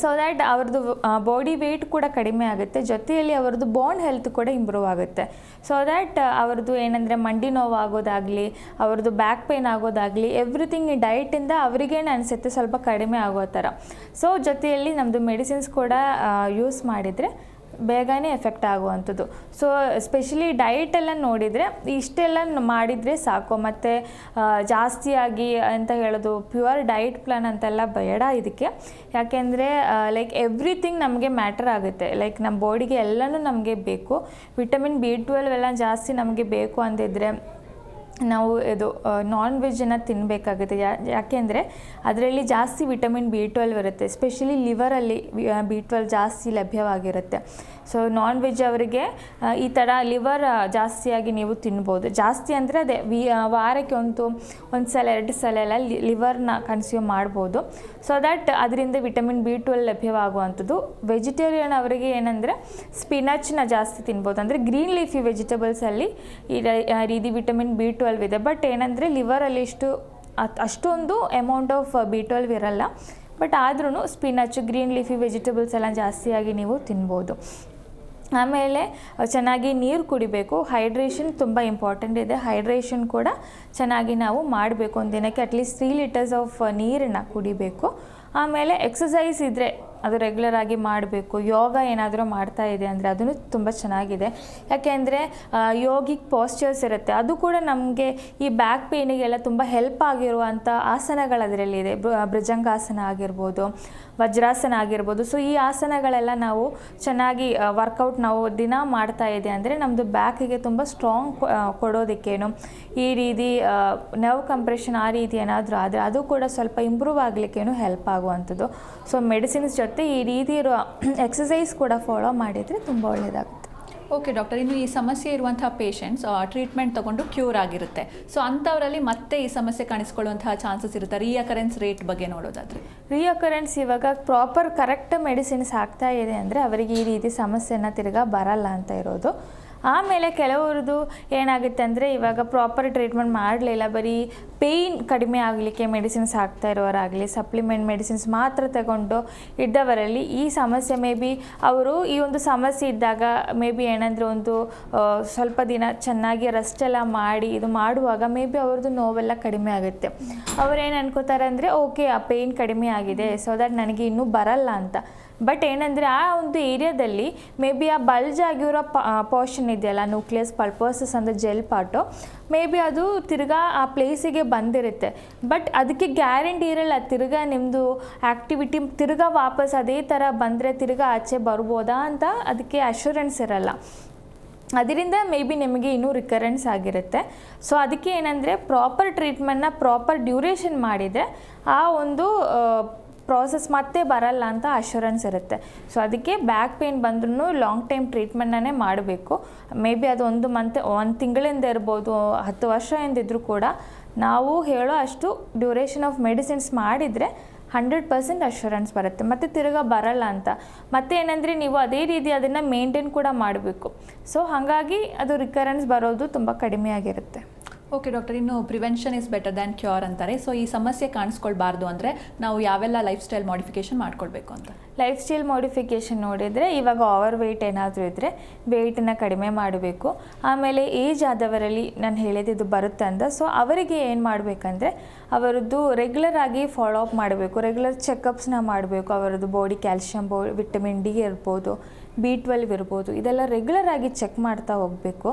ಸೊ ದ್ಯಾಟ್ ಅವ್ರದ್ದು ಬಾಡಿ ವೆಯ್ಟ್ ಕೂಡ ಕಡಿಮೆ ಆಗುತ್ತೆ. ಜೊತೆಯಲ್ಲಿ ಅವ್ರದ್ದು ಬಾಂಡ್ ಹೆಲ್ತ್ ಕೂಡ ಇಂಪ್ರೂವ್ ಆಗುತ್ತೆ. ಸೊ ದ್ಯಾಟ್ ಅವ್ರದ್ದು ಏನಂದರೆ ಮಂಡಿ ನೋವು ಆಗೋದಾಗಲಿ ಅವ್ರದ್ದು ಬ್ಯಾಕ್ ಪೇನ್ ಆಗೋದಾಗಲಿ ಎವ್ರಿಥಿಂಗ್ ಈ ಡಯಟಿಂದ ಅವ್ರಿಗೇನು ಅನಿಸುತ್ತೆ ಸ್ವಲ್ಪ ಕಡಿಮೆ ಆಗೋ ಥರ. ಸೊ ಜೊತೆಯಲ್ಲಿ ನಮ್ಮದು ಮೆಡಿಸಿನ್ಸ್ ಕೂಡ ಯೂಸ್ ಮಾಡಿದರೆ ಬೇಗನೆ ಎಫೆಕ್ಟ್ ಆಗುವಂಥದ್ದು. ಸೊ ಸ್ಪೆಷಲಿ ಡಯಟ್ ಎಲ್ಲ ನೋಡಿದರೆ ಇಷ್ಟೆಲ್ಲ ಮಾಡಿದರೆ ಸಾಕು. ಮತ್ತು ಜಾಸ್ತಿಯಾಗಿ ಅಂತ ಹೇಳೋದು ಪ್ಯೂರ್ ಡಯಟ್ ಪ್ಲಾನ್ ಅಂತೆಲ್ಲ ಬೇಡ ಇದಕ್ಕೆ. ಯಾಕೆಂದರೆ ಲೈಕ್ ಎವ್ರಿಥಿಂಗ್ ನಮಗೆ ಮ್ಯಾಟರ್ ಆಗುತ್ತೆ. ಲೈಕ್ ನಮ್ಮ ಬಾಡಿಗೆ ಎಲ್ಲನೂ ನಮಗೆ ಬೇಕು. ವಿಟಮಿನ್ ಬಿ ಟ್ವೆಲ್ವ್ ಎಲ್ಲ ಜಾಸ್ತಿ ನಮಗೆ ಬೇಕು ಅಂದಿದ್ರೆ ನಾವು ಇದು ನಾನ್ ವೆಜ್ಜನ್ನು ತಿನ್ನಬೇಕಾಗುತ್ತೆ ಯಾ, ಯಾಕೆಂದರೆ ಅದರಲ್ಲಿ ಜಾಸ್ತಿ ವಿಟಮಿನ್ ಬಿ ಟ್ವೆಲ್ವ್ ಇರುತ್ತೆ. ಸ್ಪೆಷಲಿ ಲಿವರಲ್ಲಿ ಬಿ ಟ್ವೆಲ್ವ್ ಜಾಸ್ತಿ ಲಭ್ಯವಾಗಿರುತ್ತೆ. ಸೊ ನಾನ್ ವೆಜ್ ಅವರಿಗೆ ಈ ಥರ ಲಿವರ್ ಜಾಸ್ತಿಯಾಗಿ ನೀವು ತಿನ್ಬೋದು. ಜಾಸ್ತಿ ಅಂದರೆ ಅದೇ, ವಿ ವಾರಕ್ಕೆ ಒಂದು ಒಂದು ಸಲ, ಎರಡು ಸಲ ಎಲ್ಲ ಲಿವರ್ನ ಕನ್ಸ್ಯೂಮ್ ಮಾಡ್ಬೋದು. ಸೊ ದಟ್ ಅದರಿಂದ ವಿಟಮಿನ್ ಬಿ ಟ್ವೆಲ್ ಲಭ್ಯವಾಗುವಂಥದ್ದು. ವೆಜಿಟೇರಿಯನ್ ಅವರಿಗೆ ಏನಂದರೆ ಸ್ಪಿನಚ್ನ ಜಾಸ್ತಿ ತಿನ್ಬೋದು. ಅಂದರೆ ಗ್ರೀನ್ ಲೀಫಿ ವೆಜಿಟೇಬಲ್ಸಲ್ಲಿ ಈ ರೀತಿ ವಿಟಮಿನ್ ಬಿ ಟ್ವೆಲ್ವ್ ಇದೆ. ಬಟ್ ಏನಂದರೆ ಲಿವರಲ್ಲಿ ಇಷ್ಟು ಅಷ್ಟೊಂದು ಅಮೌಂಟ್ ಆಫ್ ಬಿ ಟ್ವೆಲ್ವ್ ಇರಲ್ಲ. ಬಟ್ ಆದ್ರೂ ಸ್ಪಿನಚ್ ಗ್ರೀನ್ ಲೀಫಿ ವೆಜಿಟೇಬಲ್ಸ್ ಎಲ್ಲ ಜಾಸ್ತಿಯಾಗಿ ನೀವು ತಿನ್ಬೋದು. ಆಮೇಲೆ ಚೆನ್ನಾಗಿ ನೀರು ಕುಡಿಬೇಕು. ಹೈಡ್ರೇಷನ್ ತುಂಬ ಇಂಪಾರ್ಟೆಂಟ್ ಇದೆ. ಹೈಡ್ರೇಷನ್ ಕೂಡ ಚೆನ್ನಾಗಿ ನಾವು ಮಾಡಬೇಕು ಒಂದು ದಿನಕ್ಕೆ ಅಟ್ಲೀಸ್ಟ್ ತ್ರೀ ಲೀಟರ್ಸ್ ಆಫ್ ನೀರನ್ನು ಕುಡಿಬೇಕು. ಆಮೇಲೆ ಎಕ್ಸಸೈಸ್ ಇದ್ದರೆ ಅದು ರೆಗ್ಯುಲರ್ ಆಗಿ ಮಾಡಬೇಕು. ಯೋಗ ಏನಾದರೂ ಮಾಡ್ತಾ ಇದೆ ಅಂದರೆ ಅದನ್ನು ತುಂಬ ಚೆನ್ನಾಗಿದೆ. ಯಾಕೆಂದರೆ ಯೋಗಿಕ್ ಪಾಸ್ಚರ್ಸ್ ಇರುತ್ತೆ. ಅದು ಕೂಡ ನಮಗೆ ಈ ಬ್ಯಾಕ್ ಪೇಯ್ನಿಗೆಲ್ಲ ತುಂಬ ಹೆಲ್ಪ್ ಆಗಿರುವಂಥ ಆಸನಗಳು ಅದರಲ್ಲಿದೆ ಇದೆ. ಭೃಜಂಗಾಸನ ಆಗಿರ್ಬೋದು, ವಜ್ರಾಸನ ಆಗಿರ್ಬೋದು. ಸೊ ಈ ಆಸನಗಳೆಲ್ಲ ನಾವು ಚೆನ್ನಾಗಿ ವರ್ಕೌಟ್ ನಾವು ದಿನ ಮಾಡ್ತಾ ಇದೆ ಅಂದರೆ ನಮ್ಮದು ಬ್ಯಾಕಿಗೆ ತುಂಬ ಸ್ಟ್ರಾಂಗ್ ಕೊಡೋದಕ್ಕೇನು. ಈ ರೀತಿ ನರ್ವ್ ಕಂಪ್ರೆಷನ್ ಆ ರೀತಿ ಏನಾದರೂ ಆದರೆ ಅದು ಕೂಡ ಸ್ವಲ್ಪ ಇಂಪ್ರೂವ್ ಆಗಲಿಕ್ಕೇನು ಹೆಲ್ಪ್ ಆಗುವಂಥದ್ದು. ಸೊ ಮೆಡಿಸಿನ್ಸ್ ಜೊತೆ ಈ ರೀತಿ ಇರೋ ಎಕ್ಸಸೈಸ್ ಕೂಡ ಫಾಲೋ ಮಾಡಿದರೆ ತುಂಬ ಒಳ್ಳೆಯದಾಗುತ್ತೆ ಓಕೆ ಡಾಕ್ಟರ್ ಇನ್ನು ಈ ಸಮಸ್ಯೆ ಇರುವಂತಹ ಪೇಷಂಟ್ಸ್ ಟ್ರೀಟ್ಮೆಂಟ್ ತಗೊಂಡು ಕ್ಯೂರ್ ಆಗಿರುತ್ತೆ. ಸೊ ಅಂಥವರಲ್ಲಿ ಮತ್ತೆ ಈ ಸಮಸ್ಯೆ ಕಾಣಿಸ್ಕೊಳ್ಳುವಂತಹ ಚಾನ್ಸಸ್ ಇರುತ್ತೆ. ರಿಯಕರೆನ್ಸ್ ರೇಟ್ ಬಗ್ಗೆ ನೋಡೋದಾದ್ರೆ. ರಿಯಕರೆನ್ಸ್ ಇವಾಗ ಪ್ರಾಪರ್ ಕರೆಕ್ಟ್ ಮೆಡಿಸಿನ್ಸ್ ಆಗ್ತಾ ಇದೆ ಅಂದರೆ ಅವರಿಗೆ ಈ ರೀತಿ ಸಮಸ್ಯೆನ ತಿರ್ಗಾ ಬರಲ್ಲ ಅಂತ ಇರೋದು. ಆಮೇಲೆ ಕೆಲವ್ರದ್ದು ಏನಾಗುತ್ತೆ ಅಂದರೆ ಇವಾಗ ಪ್ರಾಪರ್ ಟ್ರೀಟ್ಮೆಂಟ್ ಮಾಡಲಿಲ್ಲ, ಬರೀ ಪೇಯ್ನ್ ಕಡಿಮೆ ಆಗಲಿಕ್ಕೆ ಮೆಡಿಸಿನ್ಸ್ ಹಾಕ್ತಾ ಇರೋರಾಗಲಿ ಸಪ್ಲಿಮೆಂಟ್ ಮೆಡಿಸಿನ್ಸ್ ಮಾತ್ರ ತಗೊಂಡು ಇದ್ದವರಲ್ಲಿ ಈ ಸಮಸ್ಯೆ ಮೇ ಬಿ ಅವರು ಈ ಒಂದು ಸಮಸ್ಯೆ ಇದ್ದಾಗ ಮೇ ಬಿ ಏನಂದರೆ ಒಂದು ಸ್ವಲ್ಪ ದಿನ ಚೆನ್ನಾಗಿ ರೆಸ್ಟ್ ಎಲ್ಲ ಮಾಡಿ ಇದು ಮಾಡುವಾಗ ಮೇ ಬಿ ಅವ್ರದ್ದು ನೋವೆಲ್ಲ ಕಡಿಮೆ ಆಗುತ್ತೆ. ಅವ್ರೇನು ಅನ್ಕೋತಾರೆ ಅಂದರೆ ಓಕೆ ಆ ಪೇಯ್ನ್ ಕಡಿಮೆ ಆಗಿದೆ ಸೊ ದಟ್ ನನಗೆ ಇನ್ನೂ ಬರಲ್ಲ ಅಂತ. ಬಟ್ ಏನಂದರೆ ಆ ಒಂದು ಏರಿಯಾದಲ್ಲಿ ಮೇ ಬಿ ಆ ಬಲ್ಜ್ ಆಗಿರೋ ಪೋರ್ಷನ್ ಇದೆಯಲ್ಲ ನ್ಯೂಕ್ಲಿಯಸ್ ಪಲ್ಪೋಸಸ್ ಅಂದರೆ ಜೆಲ್ ಪಾರ್ಟು ಮೇ ಬಿ ಅದು ತಿರ್ಗಾ ಆ ಪ್ಲೇಸಿಗೆ ಬಂದಿರುತ್ತೆ. ಬಟ್ ಅದಕ್ಕೆ ಗ್ಯಾರಂಟಿ ಇರಲ್ಲ, ತಿರ್ಗಾ ನಿಮ್ಮದು ಆ್ಯಕ್ಟಿವಿಟಿ ತಿರ್ಗಾ ವಾಪಸ್ ಅದೇ ಥರ ಬಂದರೆ ತಿರ್ಗಾ ಆಚೆ ಬರ್ಬೋದಾ ಅಂತ ಅದಕ್ಕೆ ಅಶ್ಯೂರೆನ್ಸ್ ಇರಲ್ಲ. ಅದರಿಂದ ಮೇ ಬಿ ನಿಮಗೆ ಇನ್ನೂ ರಿಕರೆನ್ಸ್ ಆಗಿರುತ್ತೆ. ಸೊ ಅದಕ್ಕೆ ಏನಂದರೆ ಪ್ರಾಪರ್ ಟ್ರೀಟ್ಮೆಂಟ್ನ ಪ್ರಾಪರ್ ಡ್ಯೂರೇಷನ್ ಮಾಡಿದರೆ ಆ ಒಂದು ಪ್ರಾಸೆಸ್ ಮತ್ತೆ ಬರಲ್ಲ ಅಂತ ಅಶ್ಯೂರೆನ್ಸ್ ಇರುತ್ತೆ. ಸೊ ಅದಕ್ಕೆ ಬ್ಯಾಕ್ ಪೇಯ್ನ್ ಬಂದ್ರೂ ಲಾಂಗ್ ಟೈಮ್ ಟ್ರೀಟ್ಮೆಂಟನ್ನೇ ಮಾಡಬೇಕು. ಮೇ ಬಿ ಅದು ಒಂದು ಮಂತ್ ಒಂದು ತಿಂಗಳಿಂದ ಇರ್ಬೋದು, ಹತ್ತು ವರ್ಷ ಇದ್ದರೂ ಕೂಡ ನಾವು ಹೇಳೋ ಅಷ್ಟು ಡ್ಯೂರೇಷನ್ ಆಫ್ ಮೆಡಿಸಿನ್ಸ್ ಮಾಡಿದರೆ ಹಂಡ್ರೆಡ್ ಪರ್ಸೆಂಟ್ ಅಶ್ಯೂರೆನ್ಸ್ ಬರುತ್ತೆ. ಮತ್ತು ತಿರ್ಗಾ ಬರಲ್ಲ ಅಂತ. ಮತ್ತೆ ಏನಂದರೆ ನೀವು ಅದೇ ರೀತಿ ಅದನ್ನು ಮೇಂಟೈನ್ ಕೂಡ ಮಾಡಬೇಕು. ಸೊ ಹಾಗಾಗಿ ಅದು ರಿಕರೆನ್ಸ್ ಬರೋದು ತುಂಬ ಕಡಿಮೆ ಆಗಿರುತ್ತೆ. ಓಕೆ ಡಾಕ್ಟರ್, ಇನ್ನು prevention is better than cure ಅಂತಾರೆ. ಸೊ ಈ ಸಮಸ್ಯೆ ಕಾಣಿಸ್ಕೊಳ್ಬಾರ್ದು ಅಂದರೆ ನಾವು ಯಾವೆಲ್ಲ ಲೈಫ್ ಸ್ಟೈಲ್ ಮಾಡಿಫಿಕೇಶನ್ ಮಾಡ್ಕೊಳ್ಬೇಕು ಅಂತ. ಲೈಫ್ ಸ್ಟೈಲ್ ಮಾಡಿಫಿಕೇಷನ್ ನೋಡಿದರೆ ಇವಾಗ ಓವರ್ ವೆಯ್ಟ್ ಏನಾದರೂ ಇದ್ದರೆ ವೆಯ್ಟನ್ನು ಕಡಿಮೆ ಮಾಡಬೇಕು. ಆಮೇಲೆ ಏಜ್ ಆದವರಲ್ಲಿ ನಾನು ಹೇಳಿದ್ದು ಇದು ಬರುತ್ತೆ ಅಂತ. ಸೊ ಅವರಿಗೆ ಏನು ಮಾಡಬೇಕಂದ್ರೆ ಅವರದ್ದು ರೆಗ್ಯುಲರ್ ಆಗಿ ಫಾಲೋ ಅಪ್ ಮಾಡಬೇಕು. ರೆಗ್ಯುಲರ್ ಚೆಕಪ್ಸ್ನ ಮಾಡಬೇಕು. ಅವರದ್ದು ಬಾಡಿ ಕ್ಯಾಲ್ಶಿಯಂ, ಬೋ ವಿಟಮಿನ್ ಡಿ ಇರ್ಬೋದು. ಬಿ ಟ್ವೆಲ್ವ್ ಇರ್ಬೋದು, ಇದೆಲ್ಲ ರೆಗ್ಯುಲರ್ ಆಗಿ ಚೆಕ್ ಮಾಡ್ತಾ ಹೋಗಬೇಕು.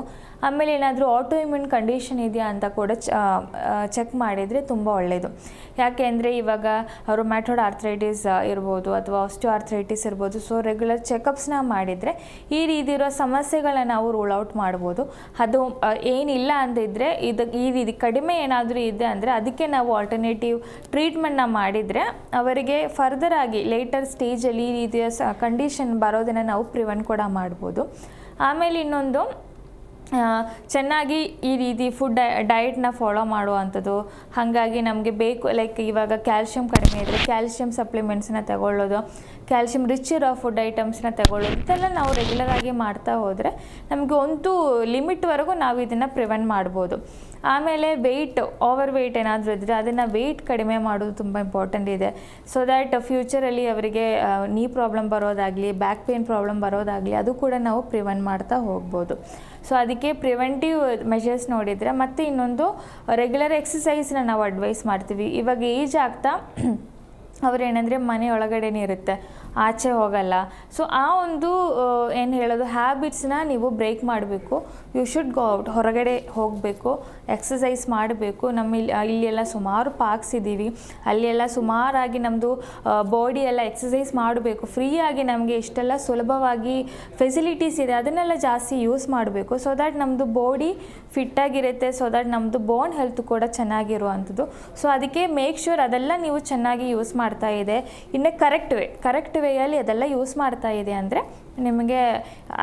ಆಮೇಲೆ ಏನಾದರೂ ಆಟೋ ಇಮ್ಯೂನ್ ಕಂಡೀಷನ್ ಇದೆಯಾ ಅಂತ ಕೂಡ ಚೆಕ್ ಮಾಡಿದರೆ ತುಂಬ ಒಳ್ಳೆಯದು ಯಾಕೆ ಅಂದರೆ ಇವಾಗ ಅವರು ಮ್ಯಾಥೋಡ್ ಆರ್ಥ್ರೈಟಿಸ್ ಇರ್ಬೋದು ಅಥವಾ ಆಸ್ಟಿಯೋ ಆರ್ಥ್ರೈಟಿಸ್ ಇರ್ಬೋದು ಸೊ ರೆಗ್ಯುಲರ್ ಚೆಕಪ್ಸ್ನ ಮಾಡಿದರೆ ಈ ರೀತಿ ಇರೋ ಸಮಸ್ಯೆಗಳನ್ನ ನಾವು ರೂಲ್ ಔಟ್ ಮಾಡ್ಬೋದು. ಅದು ಏನಿಲ್ಲ ಅಂದಿದ್ದರೆ ಇದು ಈ ರೀತಿ ಕಡಿಮೆ ಏನಾದರೂ ಇದೆ ಅಂದರೆ ಅದಕ್ಕೆ ನಾವು ಆಲ್ಟರ್ನೇಟಿವ್ ಟ್ರೀಟ್ಮೆಂಟ್ನ ಮಾಡಿದರೆ ಅವರಿಗೆ ಫರ್ದರ್ ಆಗಿ ಲೇಟರ್ ಸ್ಟೇಜಲ್ಲಿ ಈ ರೀತಿಯ ಸ ಕಂಡೀಷನ್ ಬರೋದನ್ನು ನಾವು ಪ್ರಿವೆಂಟ್ ಕೂಡ ಮಾಡ್ಬೋದು. ಆಮೇಲೆ ಇನ್ನೊಂದು ಚೆನ್ನಾಗಿ ಈ ರೀತಿ ಫುಡ್ ಡಯಟ್ನ ಫಾಲೋ ಮಾಡುವಂಥದ್ದು. ಹಾಗಾಗಿ ನಮಗೆ ಬೇಕು ಲೈಕ್ ಇವಾಗ ಕ್ಯಾಲ್ಶಿಯಂ ಕಡಿಮೆ ಇದ್ದರೆ ಕ್ಯಾಲ್ಶಿಯಂ ಸಪ್ಲಿಮೆಂಟ್ಸನ್ನ ತಗೊಳ್ಳೋದು ಕ್ಯಾಲ್ಶಿಯಂ ರಿಚ್ ಇರೋ ಫುಡ್ ಐಟಮ್ಸ್ನ ತಗೊಳ್ಳೋದು, ಇದೆಲ್ಲ ನಾವು ರೆಗ್ಯುಲರ್ ಆಗಿ ಮಾಡ್ತಾ ಹೋದರೆ ನಮಗೆ ಒಂದು ಲಿಮಿಟ್ವರೆಗೂ ನಾವು ಇದನ್ನು ಪ್ರಿವೆಂಟ್ ಮಾಡ್ಬೋದು. ಆಮೇಲೆ ವೆಯ್ಟ್ ಓವರ್ ವೆಯ್ಟ್ ಏನಾದರೂ ಇದ್ದರೆ ಅದನ್ನು ವೆಯ್ಟ್ ಕಡಿಮೆ ಮಾಡೋದು ತುಂಬ ಇಂಪಾರ್ಟೆಂಟ್ ಇದೆ. ಸೊ ದ್ಯಾಟ್ ಫ್ಯೂಚರಲ್ಲಿ ಅವರಿಗೆ ನೀ ಪ್ರಾಬ್ಲಮ್ ಬರೋದಾಗಲಿ ಬ್ಯಾಕ್ ಪೇನ್ ಪ್ರಾಬ್ಲಮ್ ಬರೋದಾಗಲಿ ಅದು ಕೂಡ ನಾವು ಪ್ರಿವೆಂಟ್ ಮಾಡ್ತಾ ಹೋಗ್ಬೋದು. ಸೊ ಅದಕ್ಕೆ ಪ್ರಿವೆಂಟಿವ್ ಮೆಷರ್ಸ್ ನೋಡಿದರೆ ಮತ್ತು ಇನ್ನೊಂದು ರೆಗ್ಯುಲರ್ ಎಕ್ಸಸೈಸ್ನ ನಾವು ಅಡ್ವೈಸ್ ಮಾಡ್ತೀವಿ. ಇವಾಗ ಏಜ್ ಆಗ್ತಾ, (clears throat) ಅವ್ರೇನಂದರೆ ಮನೆ ಒಳಗಡೆನೇ ಇರುತ್ತೆ. ಆಚೆ ಹೋಗಲ್ಲ. ಸೊ ಆ ಒಂದು ಏನು ಹೇಳೋದು ಹ್ಯಾಬಿಟ್ಸ್ನ ನೀವು ಬ್ರೇಕ್ ಮಾಡಬೇಕು. ಯು ಶುಡ್ ಗೋ ಔಟ್ ಹೊರಗಡೆ ಹೋಗಬೇಕು. ಎಕ್ಸಸೈಸ್ ಮಾಡಬೇಕು. ನಮ್ಮ ಇಲ್ಲಿ ಇಲ್ಲೆಲ್ಲ ಸುಮಾರು ಪಾರ್ಕ್ಸ್ ಇದ್ದೀವಿ ಅಲ್ಲೆಲ್ಲ ಸುಮಾರಾಗಿ ನಮ್ಮದು ಬಾಡಿ ಎಲ್ಲ ಎಕ್ಸಸೈಸ್ ಮಾಡಬೇಕು. ಫ್ರೀಯಾಗಿ ನಮಗೆ ಇಷ್ಟೆಲ್ಲ ಸುಲಭವಾಗಿ ಫೆಸಿಲಿಟೀಸ್ ಇದೆ. ಅದನ್ನೆಲ್ಲ ಜಾಸ್ತಿ ಯೂಸ್ ಮಾಡಬೇಕು. ಸೊ ದ್ಯಾಟ್ ನಮ್ಮದು ಬಾಡಿ ಫಿಟ್ಟಾಗಿರುತ್ತೆ ಸೊ ದ್ಯಾಟ್ ನಮ್ಮದು ಬೋನ್ ಹೆಲ್ತ್ ಕೂಡ ಚೆನ್ನಾಗಿರುವಂಥದ್ದು. ಸೊ ಅದಕ್ಕೆ ಮೇಕ್ ಶ್ಯೂರ್ ಅದೆಲ್ಲ ನೀವು ಚೆನ್ನಾಗಿ ಯೂಸ್ ಮಾಡ್ತಾ ಇದೆ. ಇನ್ನು ಕರೆಕ್ಟ್ ವೇ ಕರೆಕ್ಟ್ ವೇಯಲ್ಲಿ ಅದೆಲ್ಲ ಯೂಸ್ ಮಾಡ್ತಾ ಇದೆ ಅಂದರೆ ನಿಮಗೆ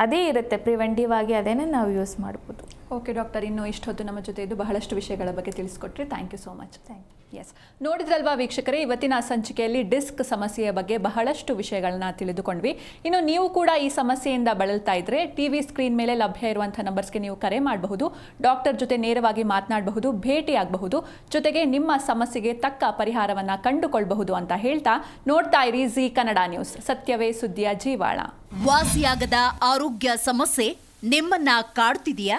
ಅದೇ ಇರುತ್ತೆ ಪ್ರಿವೆಂಟಿವ್ ಆಗಿ ಅದೇನೇ ನಾವು ಯೂಸ್ ಮಾಡ್ಬೋದು. ಓಕೆ ಡಾಕ್ಟರ್ ಇನ್ನು ಇಷ್ಟೊತ್ತು ನಮ್ಮ ಜೊತೆ ಇದ್ದು ಬಹಳಷ್ಟು ವಿಷಯಗಳ ಬಗ್ಗೆ ತಿಳಿಸ್ಕೊಟ್ರಿ. Thank you so much thanks ನೋಡಿದ್ರಲ್ವಾ ವೀಕ್ಷಕರೇ, ಇವತ್ತಿನ ಸಂಚಿಕೆಯಲ್ಲಿ ಡಿಸ್ಕ್ ಸಮಸ್ಯೆಯ ಬಗ್ಗೆ ಬಹಳಷ್ಟು ವಿಷಯಗಳನ್ನ ತಿಳಿದುಕೊಂಡ್ವಿ. ಇನ್ನು ನೀವು ಕೂಡ ಈ ಸಮಸ್ಯೆಯಿಂದ ಬಳಲ್ತಾ ಇದ್ರೆ ಟಿವಿ ಸ್ಕ್ರೀನ್ ಮೇಲೆ ಲಭ್ಯ ಇರುವಂಥ ನಂಬರ್ಸ್ಗೆ ನೀವು ಕರೆ ಮಾಡಬಹುದು. ಡಾಕ್ಟರ್ ಜೊತೆ ನೇರವಾಗಿ ಮಾತನಾಡಬಹುದು, ಭೇಟಿಯಾಗಬಹುದು. ಜೊತೆಗೆ ನಿಮ್ಮ ಸಮಸ್ಯೆಗೆ ತಕ್ಕ ಪರಿಹಾರವನ್ನ ಕಂಡುಕೊಳ್ಬಹುದು ಅಂತ ಹೇಳ್ತಾ ನೋಡ್ತಾ ಇರಿ ಜಿ ಕನ್ನಡ ನ್ಯೂಸ್. ಸತ್ಯವೇ ಸುದ್ದಿಯ ಜೀವಾಳ. ವಾಸಿಯಾಗದ ಆರೋಗ್ಯ ಸಮಸ್ಯೆ ನಿಮ್ಮನ್ನ ಕಾಡ್ತಿದೆಯಾ?